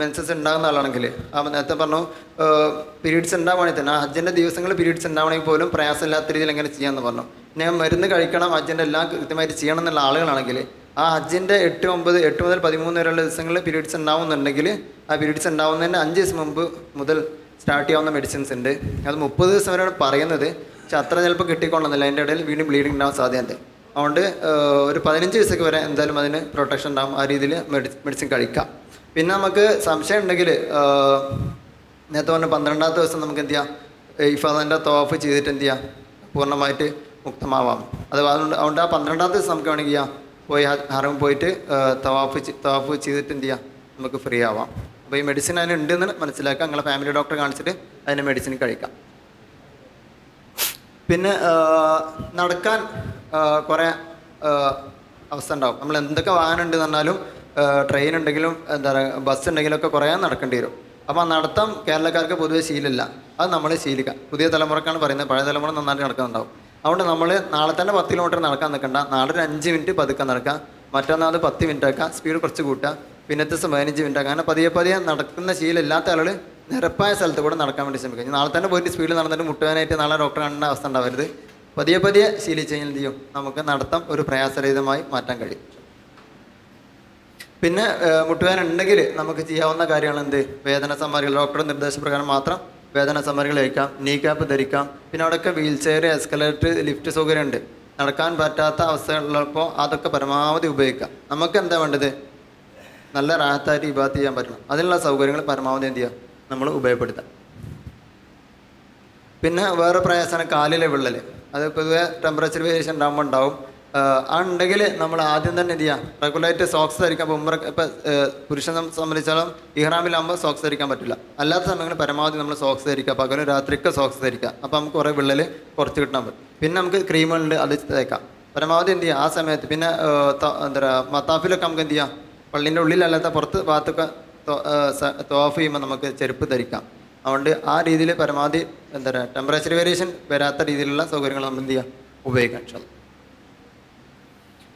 മെൻസസ് ഉണ്ടാകുന്ന ആളാണെങ്കിൽ ആ നേരത്തെ പറഞ്ഞു പീരീഡ്സ് ഉണ്ടാവുകയാണെങ്കിൽ തന്നെ ആ ഹജ്ജിന്റെ ദിവസങ്ങൾ പീരീഡ്സ് ഉണ്ടാവണമെങ്കിൽ പോലും പ്രയാസമില്ലാത്ത രീതിയിൽ എങ്ങനെ ചെയ്യാമെന്ന് പറഞ്ഞു. ഞാൻ മരുന്ന് കഴിക്കണം ഹജ്ജിന്റെ എല്ലാം കൃത്യമായിട്ട് ചെയ്യണം എന്നുള്ള ആളുകളാണെങ്കിൽ ആ ഹജ്ജിന്റെ എട്ട് ഒമ്പത് എട്ട് മുതൽ പതിമൂന്ന് വരെയുള്ള ദിവസങ്ങളിൽ പീരീഡ്സ് ഉണ്ടാവുന്നുണ്ടെങ്കിൽ ആ പീരീഡ്സ് ഉണ്ടാവുന്നതിന് അഞ്ച് ദിവസം മുമ്പ് മുതൽ സ്റ്റാർട്ട് ചെയ്യാവുന്ന മെഡിസിൻസ് ഉണ്ട്. അത് മുപ്പത് ദിവസം വരെയാണ് പറയുന്നത്. പക്ഷെ അത്ര ചിലപ്പോൾ കിട്ടിക്കൊള്ളുന്നില്ല. അതിന്റെ ഇടയിൽ വീണ്ടും ബ്ലീഡിങ് ഉണ്ടാവാൻ സാധ്യതയുണ്ട്. അതുകൊണ്ട് ഒരു പതിനഞ്ച് ദിവസമൊക്കെ വരെ എന്തായാലും അതിന് പ്രൊട്ടക്ഷൻ ഉണ്ടാവും. ആ രീതിയിൽ മെഡിസിൻ കഴിക്കാം. പിന്നെ നമുക്ക് സംശയം ഉണ്ടെങ്കിൽ നേരത്തെ പറഞ്ഞ പന്ത്രണ്ടാമത്തെ ദിവസം നമുക്ക് എന്ത് ചെയ്യാം? ഇഫാദന്റെ തോഫ് ചെയ്തിട്ട് എന്ത് ചെയ്യാം? പൂർണമായിട്ട് മുക്തമാവാം. അത് അതുകൊണ്ട് അതുകൊണ്ട് ആ പന്ത്രണ്ടാമത്തെ ദിവസം നമുക്ക് വേണമെങ്കിൽ ചെയ്യാം. പോയി ഹറം പോയിട്ട് തവാഫ് തവാഫ് ചെയ്തിട്ട് എന്ത് ചെയ്യാം? നമുക്ക് ഫ്രീ ആവാം. അപ്പോൾ ഈ മെഡിസിൻ അതിന് ഉണ്ടെന്ന് മനസ്സിലാക്കുക. നിങ്ങളെ ഫാമിലി ഡോക്ടറെ കാണിച്ചിട്ട് അതിന് മെഡിസിൻ കഴിക്കാം. പിന്നെ നടക്കാൻ കുറേ അവസ്ഥ ഉണ്ടാവും. നമ്മൾ എന്തൊക്കെ വാഹനം ഉണ്ട് പറഞ്ഞാലും ട്രെയിൻ ഉണ്ടെങ്കിലും എന്താ പറയുക ബസ് ഉണ്ടെങ്കിലും ഒക്കെ കുറേ നടക്കേണ്ടി വരും. അപ്പോൾ നടത്തം കേരളക്കാർക്ക് പൊതുവെ ശീലമില്ല. അത് നമ്മൾ ശീലിക്കാം. പുതിയ തലമുറക്കാണ് പറയുന്നത്. പഴയ തലമുറ നന്നായിട്ട് നടക്കുന്നുണ്ടാവും. അതുകൊണ്ട് നമ്മൾ നാളെ തന്നെ പത്ത് കിലോമീറ്റർ നടക്കാൻ നിൽക്കണ്ട. നാളെ ഒരു അഞ്ച് മിനിറ്റ് പതുക്കെ നടക്കാം. മറ്റന്നാൾ പത്ത് മിനിറ്റ് ആക്കാം. സ്പീഡ് കുറച്ച് കൂട്ടുക. പിന്നത്തെ ദിവസം പതിനഞ്ച് മിനിറ്റ് ആക്കാം. അങ്ങനെ പതിയെ പതിയെ നടക്കുന്ന ശീലം ഇല്ലാത്ത ആളുകൾ നിരപ്പായ സ്ഥലത്ത് കൂടെ നടക്കാൻ വേണ്ടി ശ്രമിക്കുക നാളെ തന്നെ പോയിട്ട് സ്പീഡിൽ നടന്നിട്ട് മുട്ടുവാനായിട്ട് നാളെ ഡോക്ടർ കാണേണ്ട അവസ്ഥ ഉണ്ടാവരുത്. പതിയെ പതിയെ ശീലിച്ച് കഴിഞ്ഞാൽ ചെയ്യും? നമുക്ക് നടത്തം ഒരു പ്രയാസരഹിതമായി മാറ്റാൻ കഴിയും. പിന്നെ മുട്ടുവേദന ഉണ്ടെങ്കിൽ നമുക്ക് ചെയ്യാവുന്ന കാര്യങ്ങൾ എന്ത് വേദന സമ്മാരികൾ ഡോക്ടറുടെ നിർദ്ദേശപ്രകാരം മാത്രം വേദന സമരങ്ങൾ കഴിക്കാം നീ ക്യാപ്പ് ധരിക്കാം പിന്നെ അവിടെയൊക്കെ വീൽ ചെയർ എസ്കലേറ്റർ ലിഫ്റ്റ് സൗകര്യം ഉണ്ട് നടക്കാൻ പറ്റാത്ത അവസ്ഥകളിലപ്പോൾ അതൊക്കെ പരമാവധി ഉപയോഗിക്കാം. നമുക്ക് എന്താ വേണ്ടത്? നല്ല റാഹത്തായിട്ട് ഇബാത്ത് ചെയ്യാൻ പറ്റണം. അതിനുള്ള സൗകര്യങ്ങൾ പരമാവധി എന്ത് ചെയ്യുക നമ്മൾ ഉപയോഗപ്പെടുത്താം. പിന്നെ വേറെ പ്രയാസമാണ് കാലിലെ വിള്ളൽ അത് പൊതുവെ ടെമ്പറേച്ചർ വേരിയേഷൻ ഉണ്ടാകുമ്പോൾ ഉണ്ടാവും. ഉണ്ടെങ്കിൽ നമ്മൾ ആദ്യം തന്നെ എന്ത് ചെയ്യാം? റെഗുലേറ്റ് സോക്സ് ധരിക്കാൻ ഇപ്പോൾ ഉമ്ര ഇപ്പം പുരുഷനെ സംബന്ധിച്ചാലും ഇഹ്റാമിലാകുമ്പോൾ സോക്സ് ധരിക്കാൻ പറ്റില്ല. അല്ലാത്ത സമയങ്ങളിൽ പരമാവധി നമ്മൾ സോക്സ് ധരിക്കുക. പകലും രാത്രിക്ക് സോക്സ് ധരിക്കുക. അപ്പോൾ നമുക്ക് കുറേ വിള്ളൽ കുറച്ച് കിട്ടാൻ പറ്റും. പിന്നെ നമുക്ക് ക്രീമുകളുണ്ട് അത് തേക്കാം. പരമാവധി എന്ത് ചെയ്യുക ആ സമയത്ത് പിന്നെ എന്താ പറയുക മത്താഫിലൊക്കെ നമുക്ക് എന്ത് ചെയ്യാം? പള്ളീന്റെ ഉള്ളിലല്ലാത്ത പുറത്ത് ഭാഗത്തൊക്കെ തോഫ് ചെയ്യുമ്പോൾ നമുക്ക് ചെരുപ്പ് ധരിക്കാം. അതുകൊണ്ട് ആ രീതിയിൽ പരമാവധി എന്താ പറയുക ടെമ്പറേച്ചർ വേരിയേഷൻ വരാത്ത രീതിയിലുള്ള സൗകര്യങ്ങൾ നമ്മൾ എന്ത് ചെയ്യുക ഉപയോഗിക്കാം.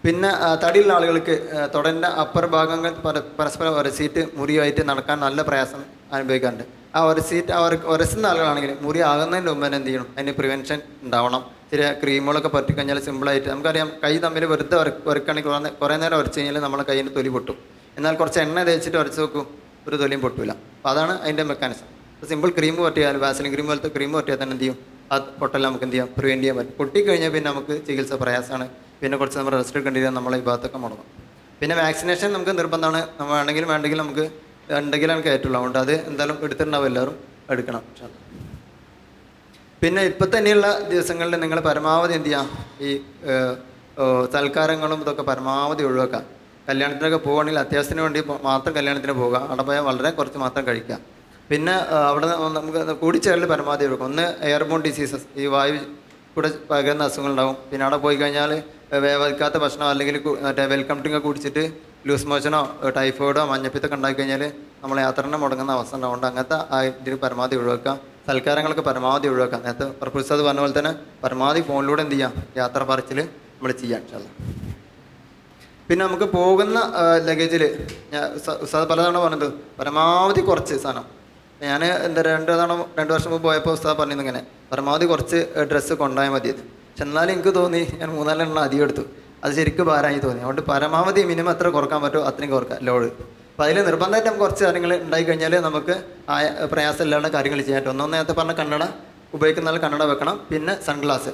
പിന്നെ തടിയുള്ള ആളുകൾക്ക് തുടന്റെ അപ്പർ ഭാഗങ്ങൾ പര- പരസ്പരം ഒരസീറ്റ് മുറിയായിട്ട് നടക്കാൻ നല്ല പ്രയാസം അനുഭവിക്കാറുണ്ട്. ആ ഒരസീറ്റ് അവർ ഒരസുന്ന ആളുകളാണെങ്കിൽ മുറി ആകുന്നതിന് മുമ്പ് തന്നെ എന്ത് ചെയ്യണം? അതിന് പ്രിവെൻഷൻ ഉണ്ടാവണം. ചില ക്രീമുകളൊക്കെ പറ്റിക്കഴിഞ്ഞാൽ സിമ്പിളായിട്ട് നമുക്കറിയാം കൈ തമ്മിൽ വെറുതെ ഉരക്ക് ഉരക്കുകയാണെങ്കിൽ കുറേ കുറേ നേരം ഉരച്ച് കഴിഞ്ഞാൽ നമ്മളെ കയ്യിന്റെ തൊലി പൊട്ടും. എന്നാൽ കുറച്ച് എണ്ണ തേച്ചിട്ട് ഉരച്ച് നോക്കും ഒരു തൊലിയും പൊട്ടില്ല അപ്പോൾ അതാണ് അതിന്റെ മെക്കാനിസം സിമ്പിൾ ക്രീം പറ്റിയാൽ വാസലിൻ ക്രീം പോലത്തെ ക്രീം പറ്റിയാൽ തന്നെ എന്ത് ചെയ്യും? ആ പൊട്ടെല്ലാം നമുക്ക് എന്ത് ചെയ്യാം? പ്രിവെന്റ് ചെയ്യാൻ പറ്റും. പൊട്ടിക്കഴിഞ്ഞാൽ പിന്നെ നമുക്ക് ചികിത്സ പ്രയാസമാണ്. പിന്നെ കുറച്ച് നമ്മൾ റെസ്റ്റ് എടുക്കേണ്ടി നമ്മൾ ഈ ഭാഗത്തൊക്കെ മുടങ്ങും. പിന്നെ വാക്സിനേഷൻ നമുക്ക് നിർബന്ധമാണ്. നമ്മൾ വേണമെങ്കിലും വേണ്ടെങ്കിലും നമുക്ക് ഉണ്ടെങ്കിലും നമുക്ക് കയറ്റുള്ളൂ അതുകൊണ്ട് അത് എന്തായാലും എടുത്തിട്ടുണ്ടാവും എല്ലാവരും. എടുക്കണം. പിന്നെ ഇപ്പം തന്നെയുള്ള ദിവസങ്ങളിൽ നിങ്ങൾ പരമാവധി എന്ത് ചെയ്യാം? ഈ സൽക്കാരങ്ങളും ഇതൊക്കെ പരമാവധി ഒഴിവാക്കുക. കല്യാണത്തിനൊക്കെ പോവുകയാണെങ്കിൽ അത്യാവശ്യത്തിന് വേണ്ടി മാത്രം കല്യാണത്തിന് പോകുക അവിടെ പോയാൽ വളരെ കുറച്ച് മാത്രം കഴിക്കുക. പിന്നെ അവിടെ നമുക്ക് കൂടിച്ചേരൽ പരമാവധി ഒഴിവാക്കാം ഒന്ന് എയർബോൺ ഡിസീസസ് ഈ വായു കൂടെ പകരുന്ന അസുഖങ്ങളുണ്ടാവും. പിന്നെ അവിടെ പോയി കഴിഞ്ഞാൽ വേവിക്കാത്ത ഭക്ഷണം അല്ലെങ്കിൽ മറ്റേ വെൽക്കം ഡ്രിങ്ക് കുടിച്ചിട്ട് ലൂസ് മോഷനോ ടൈഫോയിഡോ മഞ്ഞപ്പിത്തൊക്കെ ഉണ്ടാക്കി കഴിഞ്ഞാൽ നമ്മൾ യാത്രനെ മുടങ്ങുന്ന അവസ്ഥ ഉണ്ടാവുകൊണ്ട് അങ്ങനത്തെ ആ ഇതിന് പരമാവധി ഒഴിവാക്കാം സൽക്കാരങ്ങളൊക്കെ പരമാവധി ഒഴിവാക്കാം നേരത്തെ പ്രൊഫസർ പറഞ്ഞ പോലെ തന്നെ പരമാവധി ഫോണിലൂടെ എന്ത് ചെയ്യാം? യാത്ര പറച്ചിൽ നമ്മൾ ചെയ്യാം ഇൻഷാല്ലാ. പിന്നെ നമുക്ക് പോകുന്ന ലഗേജിൽ ഞാൻ ഉസ്താദ് പലതവണ പറഞ്ഞത് പരമാവധി കുറച്ച് സാധനം. ഞാൻ എന്താ രണ്ട് തവണ രണ്ട് വർഷം മുമ്പ് പോയപ്പോൾ ഉസ്താദ് പറഞ്ഞിരുന്നു ഇങ്ങനെ പരമാവധി കുറച്ച് ഡ്രസ്സ് കൊണ്ടുപോയാൽ മതി എന്നാലും എനിക്ക് തോന്നി ഞാൻ മൂന്നാലെണ്ണം അധികം എടുത്തു. അത് ശരിക്കും ഭാരമായി തോന്നി. അതുകൊണ്ട് പരമാവധി മിനിമം എത്ര കുറയ്ക്കാൻ പറ്റുമോ അത്രയും കുറക്കാം ലോഡ് അപ്പോൾ അതിൽ നിർബന്ധമായിട്ട് നമുക്ക് കുറച്ച് കാര്യങ്ങൾ ഉണ്ടായി കഴിഞ്ഞാൽ നമുക്ക് ആ പ്രയാസമില്ലാണ്ട് കാര്യങ്ങൾ ചെയ്യാൻ പറ്റും. ഒന്നാം നേരത്തെ പറഞ്ഞ കണ്ണട ഉപയോഗിക്കുന്ന നല്ല കണ്ണട വെക്കണം പിന്നെ സൺഗ്ലാസ്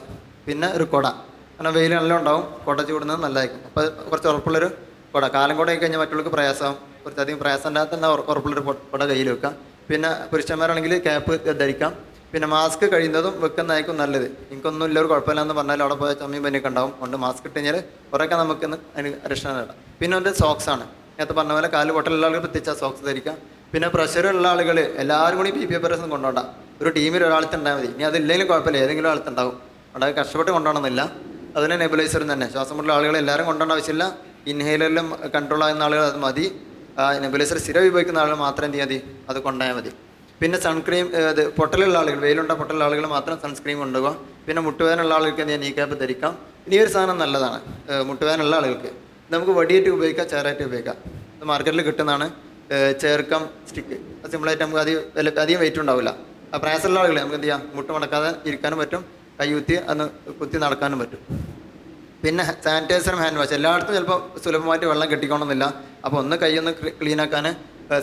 പിന്നെ ഒരു കുട. കാരണം വെയിൽ നല്ല ഉണ്ടാവും കുട ചൂടുന്നത് നല്ലതായിരിക്കും. അപ്പോൾ കുറച്ച് ഉറപ്പുള്ളൊരു കുട. കാലം കൂടെ കഴിഞ്ഞാൽ മറ്റുള്ളവർക്ക് പ്രയാസമാവും. കുറച്ചധികം പ്രയാസം ഉറ- ഉറപ്പുള്ളൊരു കുട കയ്യിൽ വെക്കാം. പിന്നെ പുരുഷന്മാരാണെങ്കിൽ ക്യാപ്പ് ധരിക്കാം. പിന്നെ മാസ്ക് കഴിയുന്നതും വെക്കുന്നതായിരിക്കും നല്ലത്. എനിക്കൊന്നും ഇല്ല ഒരു കുഴപ്പമില്ല എന്ന് പറഞ്ഞാൽ അവിടെ പോയ ചമ്മീൻ പനിയൊക്കെ ഉണ്ടാവും. അതുകൊണ്ട് മാസ്ക് ഇട്ട് കഴിഞ്ഞാൽ കുറേയൊക്കെ നമുക്ക് അതിന് രക്ഷ നേടാം. പിന്നെ ഒരു സോക്സ് ആണ്. നേരത്തെ പറഞ്ഞ പോലെ കാൽ പൊട്ടലുള്ള ആളുകൾ പ്രത്യേകിച്ച് സോക്സ് ധരിക്കാം. പിന്നെ പ്രഷറുള്ള ആളുകൾ എല്ലാവരും കൂടി പി പി എഫ് കൊണ്ടുപോകാം ഒരു ടീമിൽ ഒരാളത്തുണ്ടായാൽ മതി. ഇനി അതില്ലെങ്കിലും കുഴപ്പമില്ല. ഏതെങ്കിലും ആളത്തുണ്ടാവും അവിടെ കഷ്ടപ്പെട്ട് കൊണ്ടുപോകണമെന്നില്ല. അതിന് നെബുലൈസറും തന്നെ. ശ്വാസം മുട്ടുള്ള ആളുകൾ എല്ലാവരും കൊണ്ടുപോകേണ്ട ആവശ്യമില്ല. ഇൻഹേലറിലും കൺട്രോൾ ആകുന്ന ആളുകൾ അത് മതി. നെബുലൈസർ സ്ഥിരം ഉപയോഗിക്കുന്ന ആളുകൾ മാത്രം എന്ത് ചെയ്യാൽ മതി? അത് കൊണ്ടുപോയാൽ മതി. പിന്നെ സൺക്രീം ഇത് പൊട്ടലുള്ള ആളുകൾ വെയിലുണ്ട പൊട്ടലുള്ള ആളുകൾ മാത്രം സൺസ്ക്രീം കൊണ്ടുപോകുക പിന്നെ മുട്ടുവേനുള്ള ആളുകൾക്ക് ഞാൻ നീ ക്യാപ്പ് ധരിക്കാം. ഇനി ഒരു സാധനം നല്ലതാണ് മുട്ടുവേനുള്ള ആളുകൾക്ക്. നമുക്ക് വടിയേറ്റ് ഉപയോഗിക്കാം ചേറായിട്ട് ഉപയോഗിക്കാം. മാർക്കറ്റിൽ കിട്ടുന്നതാണ് ചേർക്കം സ്റ്റിക്ക് സിമ്പിളായിട്ട് നമുക്ക് അധികം അധികം വെയിറ്റ് ഉണ്ടാവില്ല. ആ പ്രയാസമുള്ള ആളുകൾ നമുക്ക് എന്ത് ചെയ്യാം? മുട്ട് മടക്കാതെ ഇരിക്കാനും പറ്റും കൈ കുത്തി അന്ന് കുത്തി നടക്കാനും പറ്റും. പിന്നെ സാനിറ്റൈസറും ഹാൻഡ് വാഷ് എല്ലായിടത്തും ചിലപ്പോൾ സുലഭമായിട്ട് വെള്ളം കെട്ടിക്കണമെന്നില്ല അപ്പോൾ ഒന്ന് കൈ ഒന്ന് ക്ലീനാക്കാൻ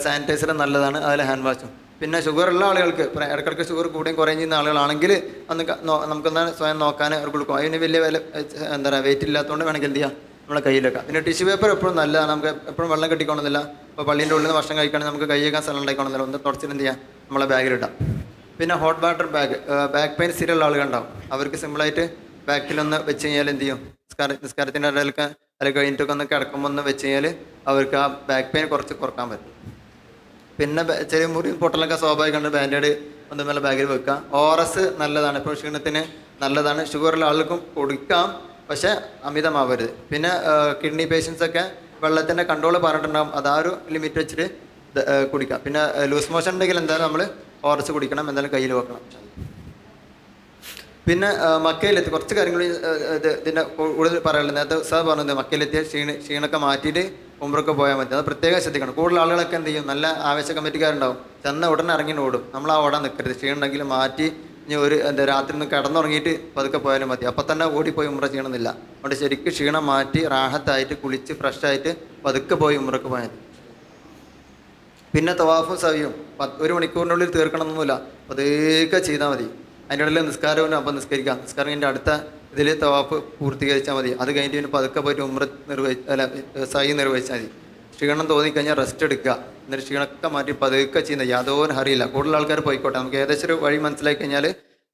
സാനിറ്റൈസർ നല്ലതാണ് അതിൽ ഹാൻഡ് വാഷും പിന്നെ ഷുഗർ ഉള്ള ആളുകൾക്ക് ഇടയ്ക്കിടയ്ക്ക് ഷുഗർ കൂടുകയും കുറയും ചെയ്യുന്ന ആളുകളാണെങ്കിൽ അന്ന് നമുക്കൊന്ന് സ്വയം നോക്കാൻ അവർ കൊടുക്കും. അതിന് വലിയ വില എന്താ പറയുക വെയിറ്റ് ഇല്ലാത്തതുകൊണ്ട് വേണമെങ്കിൽ എന്ത് ചെയ്യാം? നമ്മളെ കയ്യിലേക്കാം പിന്നെ ടിഷ്യൂ പേപ്പർ എപ്പോഴും നല്ലതാണ്. നമുക്ക് എപ്പോഴും വെള്ളം കെട്ടിക്കണമെന്നില്ല ഇപ്പോൾ പള്ളീന്റെ ഉള്ളിൽ നിന്ന് ഭക്ഷണം കഴിക്കുകയാണെങ്കിൽ നമുക്ക് കൈ കഴുകാൻ സ്ഥലം ഉണ്ടായിക്കണമെന്നില്ല ഒന്ന് തുടച്ചിട്ട് എന്ത് ചെയ്യാം? നമ്മളെ ബാഗിലിടാം പിന്നെ hot water bag back pain സ്ഥിരമുള്ള ആളുകളുണ്ടാവും അവർക്ക് സിമ്പിളായിട്ട് ബാക്കിലൊന്ന് വെച്ച് കഴിഞ്ഞാൽ എന്ത് ചെയ്യും? നിസ്കാര നിസ്കാരത്തിന്റെ ഇടയിലൊക്കെ അല്ലെങ്കിൽ കഴിഞ്ഞിട്ടൊക്കെ ഒന്ന് കിടക്കുമ്പോൾ ഒന്ന് വെച്ച് കഴിഞ്ഞാൽ അവർക്ക് ആ ബാക്ക് പെയിൻ കുറച്ച് കുറയ്ക്കാൻ പറ്റും. പിന്നെ ചെറിയ മുറി പൊട്ടലൊക്കെ സ്വാഭാവികമാണ്. ബാൻഡേഡ് ഒന്ന് മേലെ ബാഗിൽ വെക്കുക എസ് നല്ലതാണ്. ഇപ്പോൾ ക്ഷീണത്തിന് നല്ലതാണ്. ഷുഗറുള്ള ആൾക്കും കൊടുക്കാം. പക്ഷേ അമിതമാവരുത്. പിന്നെ കിഡ്നി പേഷ്യൻസൊക്കെ വെള്ളത്തിന്റെ കൺട്രോൾ പറഞ്ഞിട്ടുണ്ടാകും അത് ആ ഒരു ലിമിറ്റ് വെച്ചിട്ട് കുടിക്കാം. പിന്നെ ലൂസ് മോഷൻ ഉണ്ടെങ്കിൽ എന്തായാലും നമ്മൾ ഓ ആർ എസ് കുടിക്കണം. എന്തായാലും കയ്യിൽ വെക്കണം. പിന്നെ മക്കയിലെത്തി. കുറച്ച് കാര്യങ്ങൾ ഇത് ഇതിന്റെ കൂടുതൽ പറയാനുള്ളത്. നേരത്തെ സാർ പറഞ്ഞത് മക്കയിലെത്തിയ ക്ഷീണ ക്ഷീണൊക്കെ മാറ്റിയിട്ട് ഉമ്രൊക്കെ പോയാൽ മതി. അത് പ്രത്യേകം ശ്രദ്ധിക്കണം. കൂടുതൽ ആളുകളൊക്കെ എന്ത് ചെയ്യും? നല്ല ആവേശ കമ്മിറ്റിക്കാരുണ്ടാവും. ചെന്ന ഉടനെ ഇറങ്ങി ഓടും. നമ്മൾ ആ ഓടാൻ നിൽക്കരുത് ക്ഷീണുണ്ടെങ്കിൽ മാറ്റി ഇനി ഒരു എന്താ രാത്രി നിന്ന് കിടന്നുറങ്ങിയിട്ട് പതുക്കെ പോയാലും മതി. അപ്പം തന്നെ ഓടിപ്പോയി ഉമ്ര ചെയ്യണമെന്നില്ല അതുകൊണ്ട് ശരിക്കും ക്ഷീണം മാറ്റി റാഹത്തായിട്ട് കുളിച്ച് ഫ്രഷായിട്ട് പതുക്കെ പോയി ഉമ്രക്ക് പോയാൽ പിന്നെ തവാഫും സവിയും. ഒരു മണിക്കൂറിനുള്ളിൽ തീർക്കണമെന്നൊന്നുമില്ല. പതുക്കെ ചെയ്താൽ മതി. അതിന്റെ ഇടയിൽ നിസ്കാരവും അപ്പം നിസ്കരിക്കാം. നിസ്കാരം എന്റെ അടുത്ത ഇതിൽ തവാഫ് പൂർത്തീകരിച്ചാൽ മതി. അത് കഴിഞ്ഞിട്ട് പിന്നെ പതുക്കെ പോയിട്ട് ഉമ്ര നിർവഹിച്ച അല്ല സൈ നിർവഹിച്ചാൽ മതി. ക്ഷീണം തോന്നിക്കഴിഞ്ഞാൽ റെസ്റ്റ് എടുക്കുക. എന്നിട്ട് ക്ഷീണമൊക്കെ മാറ്റി പതുക്കെ ചെയ്യുന്നത് യാതൊരു അറിയില്ല കൂടുതൽ ആൾക്കാർ പോയിക്കോട്ടെ. നമുക്ക് ഏകദേശം ഒരു വഴി മനസ്സിലാക്കി കഴിഞ്ഞാൽ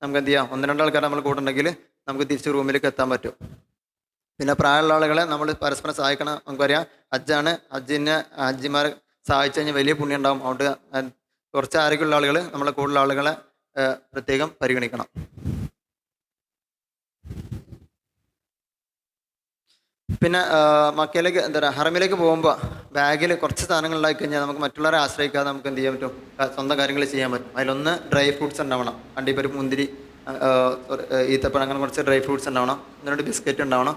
നമുക്ക് എന്ത് ചെയ്യാം? ഒന്ന് രണ്ട് ആൾക്കാർ നമ്മൾ കൂടെ ഉണ്ടെങ്കിൽ നമുക്ക് തിരിച്ച് റൂമിലേക്ക് എത്താൻ പറ്റും. പിന്നെ പ്രായമുള്ള ആളുകളെ നമ്മൾ പരസ്പരം സഹായിക്കണം. നമുക്കറിയാം ഹജ്ജാണ് ഹജ്ജിനെ അജ്ജിമാർ സഹായിച്ചു കഴിഞ്ഞാൽ വലിയ പുണ്യം ഉണ്ടാവും. അതുകൊണ്ട് കുറച്ച് ആരോഗ്യമുള്ള ആളുകൾ നമ്മളെ കൂടുതൽ ആളുകളെ പ്രത്യേകം പരിഗണിക്കണം. പിന്നെ മക്കയിലേക്ക് എന്താ പറയുക ഹറമിലേക്ക് പോകുമ്പോൾ ബാഗിൽ കുറച്ച് ഉണ്ടാക്കി കഴിഞ്ഞാൽ നമുക്ക് മറ്റുള്ളവരെ ആശ്രയിക്കാതെ നമുക്ക് എന്ത് ചെയ്യാൻ പറ്റും? സ്വന്തം കാര്യങ്ങൾ ചെയ്യാൻ പറ്റും. അതിലൊന്ന് ഡ്രൈ ഫ്രൂട്ട്സ് ഉണ്ടാവണം. അണ്ടിപ്പരിപ്പ് മുന്തിരി ഈത്തപ്പഴം അങ്ങനെ കുറച്ച് ഡ്രൈ ഫ്രൂട്ട്സ് ഉണ്ടാവണം. എന്നിട്ട് ബിസ്ക്കറ്റ് ഉണ്ടാവണം.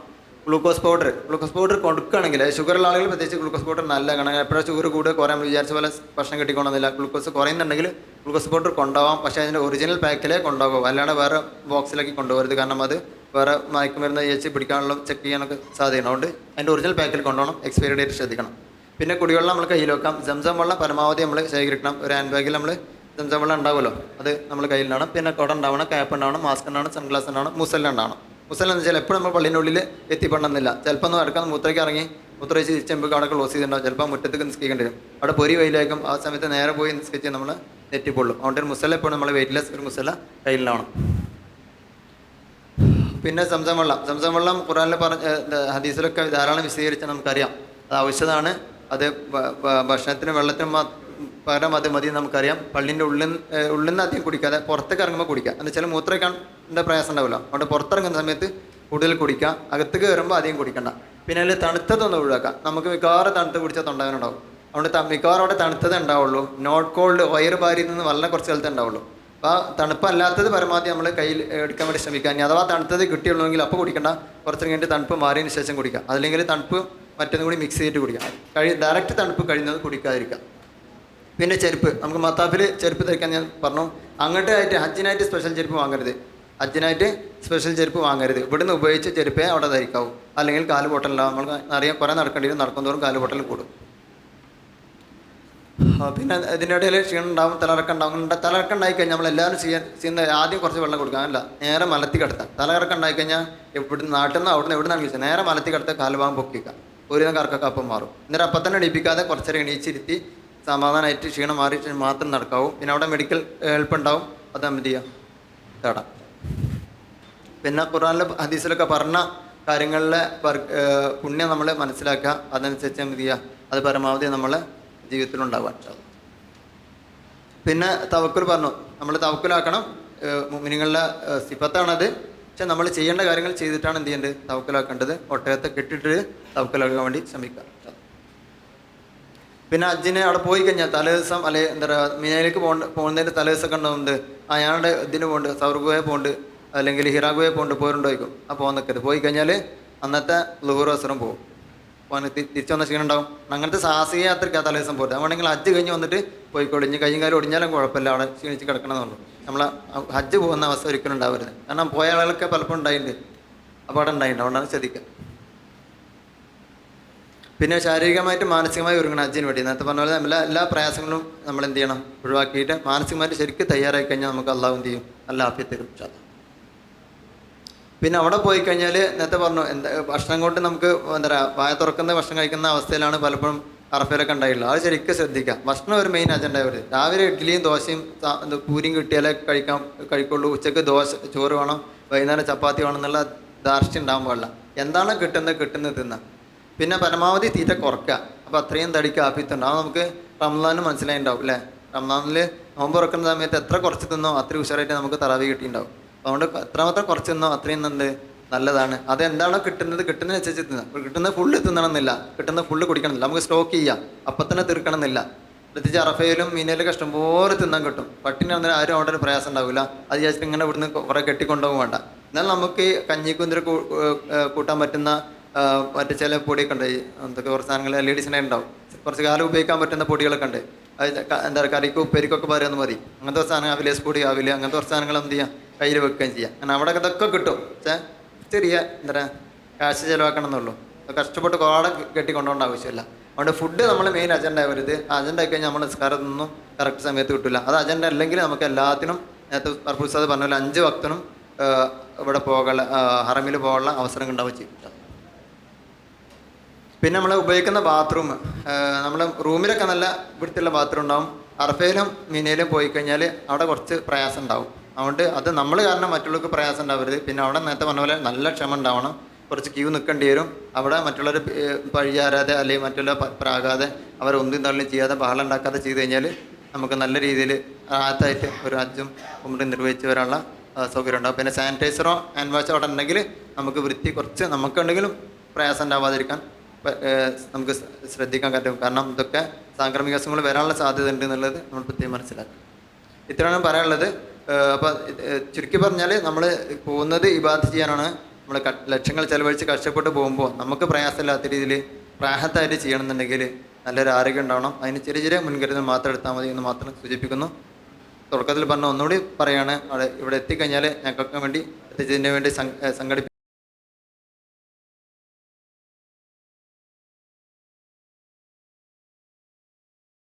Glucose powder. ഗ്ലൂക്കോസ് പൗഡർ കൊടുക്കുകയാണെങ്കിൽ ഷുഗറുള്ള ആളുകൾ പ്രത്യേകിച്ച് ഗ്ലൂക്കോസ് പൗഡർ നല്ല കാരണം എപ്പോഴും ഷുഗർ കൂടുക കുറയാൻ വിചാരിച്ച പോലെ ഭക്ഷണം കിട്ടിക്കൊണ്ടെന്നില്ല ഗ്ലൂക്കോസ് കുറയുന്നുണ്ടെങ്കിൽ ഗ്ലൂക്കോസ് പൗഡർ കൊണ്ടുപോകാം പക്ഷേ അതിന്റെ ഒറിജിനൽ പാക്കിലേ കൊണ്ടുപോകും. അല്ലാണ്ട് വേറെ ബോക്സിലേക്ക് കൊണ്ടുപോകരുത്. കാരണം അത് വേറെ മയക്കുമരുന്ന് ചേച്ചി പിടിക്കാനുള്ള ചെക്ക് ചെയ്യാനൊക്കെ സാധ്യതയുണ്ട്. അതുകൊണ്ട് അതിന്റെ ഒറിജിനൽ പാക്കിൽ കൊണ്ടുപോകണം എക്സ്പയറി ഡേറ്റ് ശ്രദ്ധിക്കണം. പിന്നെ കുടിവെള്ളം നമ്മൾ കയ്യിൽ വെക്കാം. ജംസം വെള്ളം പരമാവധി നമ്മൾ ശേഖരിക്കണം. ഒരു ഹാൻഡ് ബാഗിൽ നമ്മൾ ജംസം വെള്ളം ഉണ്ടാവുമല്ലോ അത് നമ്മൾ കയ്യിലുണ്ടാവണം പിന്നെ കുട ഉണ്ടാവണം ക്യാപ്പ് ഉണ്ടാവണം മാസ്ക് ഉണ്ടാവണം സൺഗ്ലാസ് ഉണ്ടാവണം മുസല്ല ഉണ്ടാവണം. മുസല്ല എന്ന് വെച്ചാൽ എപ്പോഴും നമ്മൾ പള്ളിന്റെ ഉള്ളിൽ എത്തിപ്പെടണമെന്നില്ല. ചിലപ്പോൾ ഒന്ന് ഇടക്കാൻ മൂത്രയ്ക്ക് ഇറങ്ങി മൂത്രയിച്ച് തിരിച്ചെമ്പ് അവിടെ ക്ലോസ് ചെയ്തിട്ടുണ്ടാവും. ചിലപ്പോൾ മുറ്റത്തേക്ക് നിസ്കരിക്കേണ്ടി വരും. അവിടെ പൊരി വെയിലേക്കും ആ സമയത്ത് നേരെ പോയി നിസ്കരിച്ച് നമ്മൾ നെറ്റിപ്പൊള്ളും. അതുകൊണ്ട് ഒരു മുസല എപ്പോഴും നമ്മൾ വെയിറ്റ്ലെസ് ഒരു മുസല കയ്യിലുണ്ടാവണം പിന്നെ സംസം വെള്ളം. സംസം വെള്ളം ഖുറാനിൽ പറഞ്ഞ ഹദീസിലൊക്കെ ധാരാളം വിശദീകരിച്ച് നമുക്കറിയാം. അത് ആവശ്യമാണ്. അത് ഭക്ഷണത്തിനും വെള്ളത്തിനും പകരം അത് മതി നമുക്കറിയാം. പള്ളിന്റെ ഉള്ളിൽ ഉള്ളിൽ നിന്ന് അധികം കുടിക്കാതെ പുറത്തേക്ക് ഇറങ്ങുമ്പോൾ കുടിക്കുക എന്ന് വെച്ചാൽ മൂത്രക്കാണ്ട പ്രയാസം ഉണ്ടാവില്ല. അതുകൊണ്ട് പുറത്തിറങ്ങുന്ന സമയത്ത് കൂടുതൽ കുടിക്കുക. അകത്തേക്ക് കയറുമ്പോൾ അധികം കുടിക്കണ്ട. പിന്നെ അതിൽ തണുത്തതൊന്നും ഒഴിവാക്കാം. നമുക്ക് മിക്കവാറും തണുത്ത് കുടിച്ചാൽ തൊണ്ടകനുണ്ടാവും അതുകൊണ്ട് മിക്കവാറും അവിടെ തണുത്തത് ഉണ്ടാവുള്ളൂ. നോട്ട് കോൾഡ് വയറ് ഭാര്യയിൽ നിന്ന് വളരെ കുറച്ച് കാലത്ത് ഉണ്ടാവുള്ളൂ. അപ്പോൾ തണുപ്പല്ലാത്തത് പരമാവധി നമ്മൾ കയ്യിൽ എടുക്കാൻ വേണ്ടി ശ്രമിക്കുക ഇനി അഥവാ തണുത്തത് കിട്ടിയുള്ളൂവെങ്കിൽ അപ്പോൾ കുടിക്കണ്ട. കുറച്ച് കഴിഞ്ഞിട്ട് തണുപ്പ് മാറിയതിന് ശേഷം കുടിക്കുക അല്ലെങ്കിൽ തണുപ്പ് മറ്റൊന്നും കൂടി മിക്സ് ചെയ്തിട്ട് കുടിക്കുക കഴി ഡയറക്റ്റ് തണുപ്പ് കഴിയുന്നത് കുടിക്കാതിരിക്കുക പിന്നെ ചെരുപ്പ്. നമുക്ക് മത്താഫിൽ ചെരുപ്പ് ധരിക്കാൻ ഞാൻ പറഞ്ഞു. അങ്ങോട്ട് ആയിട്ട് ഹജ്ജിനായിട്ട് സ്പെഷ്യൽ ചെരുപ്പ് വാങ്ങരുത്. ഹജ്ജിനായിട്ട് സ്പെഷ്യൽ ചെരുപ്പ് വാങ്ങരുത്. ഇവിടുന്ന് ഉപയോഗിച്ച ചെരുപ്പേ അവിടെ ധരിക്കാവൂ. അല്ലെങ്കിൽ കാൽ നമ്മൾ അറിയാം കുറേ നടക്കേണ്ടി വരും. നടക്കുന്തോറും കാൽ പൊട്ടൽ കൂടും. പിന്നെ ഇതിന്റെ ഇടയിൽ ക്ഷീണം ഉണ്ടാവും തലകറക്കം ഉണ്ടാവും. തലകറക്കം ഉണ്ടായി കഴിഞ്ഞാൽ നമ്മൾ എല്ലാവരും ചെയ്യാൻ ചെയ്യുന്ന ആദ്യം കുറച്ച് വെള്ളം കൊടുക്കുക അല്ല നേരെ മലത്തി കിടത്താം. തലകറക്കം ഉണ്ടായി കഴിഞ്ഞാൽ ഇവിടുന്ന് നാട്ടിൽ നിന്ന് അവിടുന്ന് എവിടെ നിന്നാണ് വിളിച്ചത് നേരെ മലത്തി കിടത്ത കാലുഭാഗം പൊക്കിക്കുക ഒരു കറക്കൊക്കെ അപ്പം മാറും. എന്നിട്ട് അപ്പം തന്നെ എണീപ്പിക്കാതെ കുറച്ചേരം എണീച്ചിരുത്തി സമാധാനമായിട്ട് ക്ഷീണം മാറി മാത്രം നടക്കാവൂ. പിന്നെ അവിടെ മെഡിക്കൽ ഹെൽപ്പ് ഉണ്ടാവും. അത് നമ്മൾ ചെയ്യാം? തേടാം. പിന്നെ ഖുറാനിലെ ഹദീസിലൊക്കെ പറഞ്ഞ കാര്യങ്ങളിലെ പുണ്യം നമ്മൾ മനസ്സിലാക്കുക. അതനുസരിച്ച് എന്ത് ചെയ്യുക അത് പരമാവധി ജീവിതത്തിലുണ്ടാവാൻ സാധിക്കും. പിന്നെ തവക്കുൽ പറഞ്ഞു നമ്മൾ തവക്കുലാക്കണം. മുമിനിങ്ങളുടെ സിഫത്താണത്. പക്ഷെ നമ്മൾ ചെയ്യേണ്ട കാര്യങ്ങൾ ചെയ്തിട്ടാണ് എന്ത് ചെയ്യേണ്ടത്? തവക്കുലാക്കേണ്ടത്. ഒട്ടകത്തെ കെട്ടിട്ട് തവക്കുലാക്കാൻ വേണ്ടി ശ്രമിക്കുക. പിന്നെ അജിന് അവിടെ പോയി കഴിഞ്ഞാൽ തലേ ദിവസം അല്ലെ എന്താ പറയുക മീനയിലേക്ക് പോകേണ്ട പോകുന്നതിന്റെ തലേ ഉണ്ടാവുന്നുണ്ട് ആ അയാളുടെ ഇതിന് പോകുന്നുണ്ട് സൗർഗുവയെ പോകുന്നുണ്ട് അല്ലെങ്കിൽ ഹിറാഗുവയെ പോകുന്നുണ്ട് പോരുണ്ടോയിക്കും ആ പോകുന്നൊക്കെ പോയി കഴിഞ്ഞാൽ അന്നത്തെ ലുഹുറസറും പോകും. പോകാൻ തിരിച്ചു വന്ന ക്ഷീണം ഉണ്ടാവും. അങ്ങനത്തെ സാഹസിക യാത്രയ്ക്ക് തലേ ദിവസം പോരുത്. അതുകൊണ്ടെങ്കിൽ ഹജ്ജ് കഴിഞ്ഞ് വന്നിട്ട് പോയിക്കോളൂ. ഇനി കയ്യും കാര്യം ഒടിഞ്ഞാലും കുഴപ്പമില്ല. അവിടെ ക്ഷീണിച്ച് കിടക്കണമെന്നുള്ളൂ നമ്മൾ ഹജ്ജ് പോകുന്ന അവസ്ഥ ഒരിക്കലും ഉണ്ടാവരുത്. കാരണം പോയ ആളുകളൊക്കെ പലപ്പോഴും ഉണ്ടായിട്ടുണ്ട് അപ്പോൾ അവിടെ ഉണ്ടായിട്ടുണ്ട്. അതുകൊണ്ടാണ് ശ്രദ്ധിക്കുക. പിന്നെ ശാരീരികമായിട്ട് മാനസികമായി ഒരുങ്ങണം ഹജ്ജിന് വേണ്ടി. നേരത്തെ പറഞ്ഞ പോലെ എല്ലാ എല്ലാ പ്രയാസങ്ങളും നമ്മൾ എന്ത് ചെയ്യണം? ഒഴിവാക്കിയിട്ട് മാനസികമായിട്ട് ശരിക്കും തയ്യാറായി കഴിഞ്ഞാൽ നമുക്ക് അള്ളാഹു എന്ത് ചെയ്യും? നല്ല ആഫ്യത്ത് തരും ഇൻഷാ അല്ലാ. പിന്നെ അവിടെ പോയി കഴിഞ്ഞാൽ നേരത്തെ പറഞ്ഞു എന്താ ഭക്ഷണം കൊണ്ട് നമുക്ക് എന്താ പറയുക വായ തുറക്കുന്ന ഭക്ഷണം കഴിക്കുന്ന അവസ്ഥയിലാണ് പലപ്പോഴും അറഫയിലൊക്കെ ഉണ്ടായിട്ടുള്ളത്. അത് ശരിക്കും ശ്രദ്ധിക്കുക. ഭക്ഷണം ഒരു മെയിൻ അജണ്ട അവർ രാവിലെ ഇഡ്ഡലിയും ദോശയും പൂരിയും കിട്ടിയാലേ കഴിക്കാൻ കഴിക്കുള്ളൂ. ഉച്ചയ്ക്ക് ദോശ ചോറ് വേണം വൈകുന്നേരം ചപ്പാത്തി വേണം എന്നുള്ള ധാർഷ്ട്യം ഉണ്ടാകാൻ പാടില്ല. എന്താണ് കിട്ടുന്നത് കിട്ടുന്നത് തിന്നാം. പിന്നെ പരമാവധി തീറ്റ കുറയ്ക്കുക. അപ്പോൾ അത്രയും തടിക്ക് ആഫിത്തുണ്ട് അത് നമുക്ക് റംസാനും മനസ്സിലായിട്ടുണ്ടാവും അല്ലേ? റംസാനിൽ നോമ്പ് തുറക്കുന്ന സമയത്ത് എത്ര കുറച്ച് തിന്നോ അത്രയും ഉഷാറായിട്ട് നമുക്ക് തറാവി കിട്ടിയിട്ടുണ്ടാവും. അതുകൊണ്ട് എത്രമാത്രം കുറച്ച് തിന്നോ അത്രയും എന്ത് നല്ലതാണ്. അത് എന്താണോ കിട്ടുന്നത് വെച്ച് തിന്നാം കിട്ടുന്ന ഫുള്ള് തിന്നണമെന്നില്ല. കിട്ടുന്ന ഫുള്ള് കുടിക്കണമെന്നില്ല. നമുക്ക് സ്റ്റോക്ക് ചെയ്യാം. അപ്പം തന്നെ തീർക്കണമെന്നില്ല. പ്രത്യേകിച്ച് അറഫയിലും കഷ്ടം ഇഷ്ടംപോലെ തിന്നാൻ കിട്ടും. പട്ടിണി വന്നാൽ ആരും അവിടെ ഒരു പ്രയാസം ഉണ്ടാവില്ല അത് വിചാരിച്ചിട്ട് ഇങ്ങനെ ഇവിടുന്ന് കുറേ കെട്ടിക്കൊണ്ടുപോകും വേണ്ട. എന്നാൽ നമുക്ക് കഞ്ഞിക്കുന്തിര കൂട്ടാൻ പറ്റുന്ന മറ്റു ചില പൊടിയൊക്കെ ഉണ്ട്. എന്തൊക്കെ കുറച്ച് സാധനങ്ങൾ ലേഡീസിനെ ഉണ്ടാവും. കുറച്ച് കാലം ഉപയോഗിക്കാൻ പറ്റുന്ന പൊടികളൊക്കെ ഉണ്ട്. അത് എന്താ പറയുക കറിക്കും ഉപ്പേരിക്കൊക്കെ പറയുന്നത് മതി. അങ്ങനത്തെ കുറച്ച് സാധനം അവിലേസ് പൊടി ആവില്ല അങ്ങനത്തെ കുറച്ച് സാധനങ്ങൾ എന്ത് ചെയ്യാം? കയ്യിൽ വെക്കുകയും ചെയ്യാം. കാരണം അവിടെ ഇതൊക്കെ കിട്ടും. പക്ഷേ ചെറിയ എന്താ പറയുക കാശ് ചിലവാക്കണം എന്നുള്ളൂ അത് കഷ്ടപ്പെട്ട് കോട കെട്ടി കൊണ്ടുപോകേണ്ട ആവശ്യമില്ല. അതുകൊണ്ട് ഫുഡ് നമ്മൾ മെയിൻ അജണ്ട ആവരുത് അജണ്ട ആയി കഴിഞ്ഞാൽ നമ്മൾ സ്കാരത്തൊന്നും കറക്റ്റ് സമയത്ത് കിട്ടില്ല അത് അജണ്ട അല്ലെങ്കിൽ നമുക്ക് എല്ലാത്തിനും നേരത്തെ പർപ്പൂസ് അത് പറഞ്ഞ പോലെ അഞ്ച് ഭക്തനും ഇവിടെ പോകാനുള്ള ഹറമിൽ പോകാനുള്ള അവസരം ഉണ്ടാവുക ചെയ്യും. പിന്നെ നമ്മൾ ഉപയോഗിക്കുന്ന ബാത്റൂം നമ്മൾ റൂമിലൊക്കെ നല്ല വൃത്തിയുള്ള ബാത്റൂം ഉണ്ടാവും. അറഫയിലും മീനയിലും പോയി കഴിഞ്ഞാൽ അവിടെ കുറച്ച് പ്രയാസം ഉണ്ടാവും. അതുകൊണ്ട് അത് നമ്മൾ കാരണം മറ്റുള്ളവർക്ക് പ്രയാസം ഉണ്ടാവരുത്. പിന്നെ അവിടെ നേരത്തെ പറഞ്ഞ പോലെ നല്ല ക്ഷമ ഉണ്ടാവണം. കുറച്ച് ക്യൂ നിൽക്കേണ്ടി വരും. അവിടെ മറ്റുള്ളവർ പഴിയാരാതെ അല്ലെങ്കിൽ മറ്റുള്ള പ്രാകാതെ അവർ ഒന്നും തള്ളിയും ചെയ്യാതെ ബഹളം ഉണ്ടാക്കാതെ ചെയ്ത് കഴിഞ്ഞാൽ നമുക്ക് നല്ല രീതിയിൽ ആദ്യമായിട്ട് ഒരു അജ്ജും ഉമ്മറും നിർവഹിച്ച് വരാനുള്ള സൗകര്യം ഉണ്ടാവും. പിന്നെ സാനിറ്റൈസറോ ഹാൻഡ് വാഷോ അവിടെ ഉണ്ടെങ്കിൽ നമുക്ക് വൃത്തി കുറച്ച് നമുക്കുണ്ടെങ്കിലും പ്രയാസം ഉണ്ടാവാതിരിക്കാൻ നമുക്ക് ശ്രദ്ധിക്കാൻ പറ്റും കാരണം ഇതൊക്കെ സാംക്രമിക അസുഖങ്ങൾ വരാനുള്ള സാധ്യത ഉണ്ട് എന്നുള്ളത് നമ്മൾ പ്രത്യേകം മനസ്സിലാക്കുക ഇത്രയാണ് പറയാനുള്ളത്. അപ്പോൾ ചുരുക്കി പറഞ്ഞാൽ നമ്മൾ പോകുന്നത് ഇബാദത്ത് ചെയ്യാനാണ്. നമ്മൾ ലക്ഷങ്ങൾ ചെലവഴിച്ച് കഷ്ടപ്പെട്ട് പോകുമ്പോൾ നമുക്ക് പ്രയാസമില്ലാത്ത രീതിയിൽ പ്രായത്തായിട്ട് ചെയ്യണമെന്നുണ്ടെങ്കിൽ നല്ലൊരു ആരോഗ്യം ഉണ്ടാവണം. അതിന് ചെറിയ ചെറിയ മുൻകരുതൽ മാത്രം എടുത്താൽ മതി എന്ന് മാത്രം സൂചിപ്പിക്കുന്നു. തുടക്കത്തിൽ പറഞ്ഞ ഒന്നുകൂടി പറയാണ്. അവിടെ ഇവിടെ എത്തിക്കഴിഞ്ഞാൽ ഞങ്ങൾക്ക് വേണ്ടി എത്തിച്ചതിന് വേണ്ടി സംഘടിപ്പിക്കും.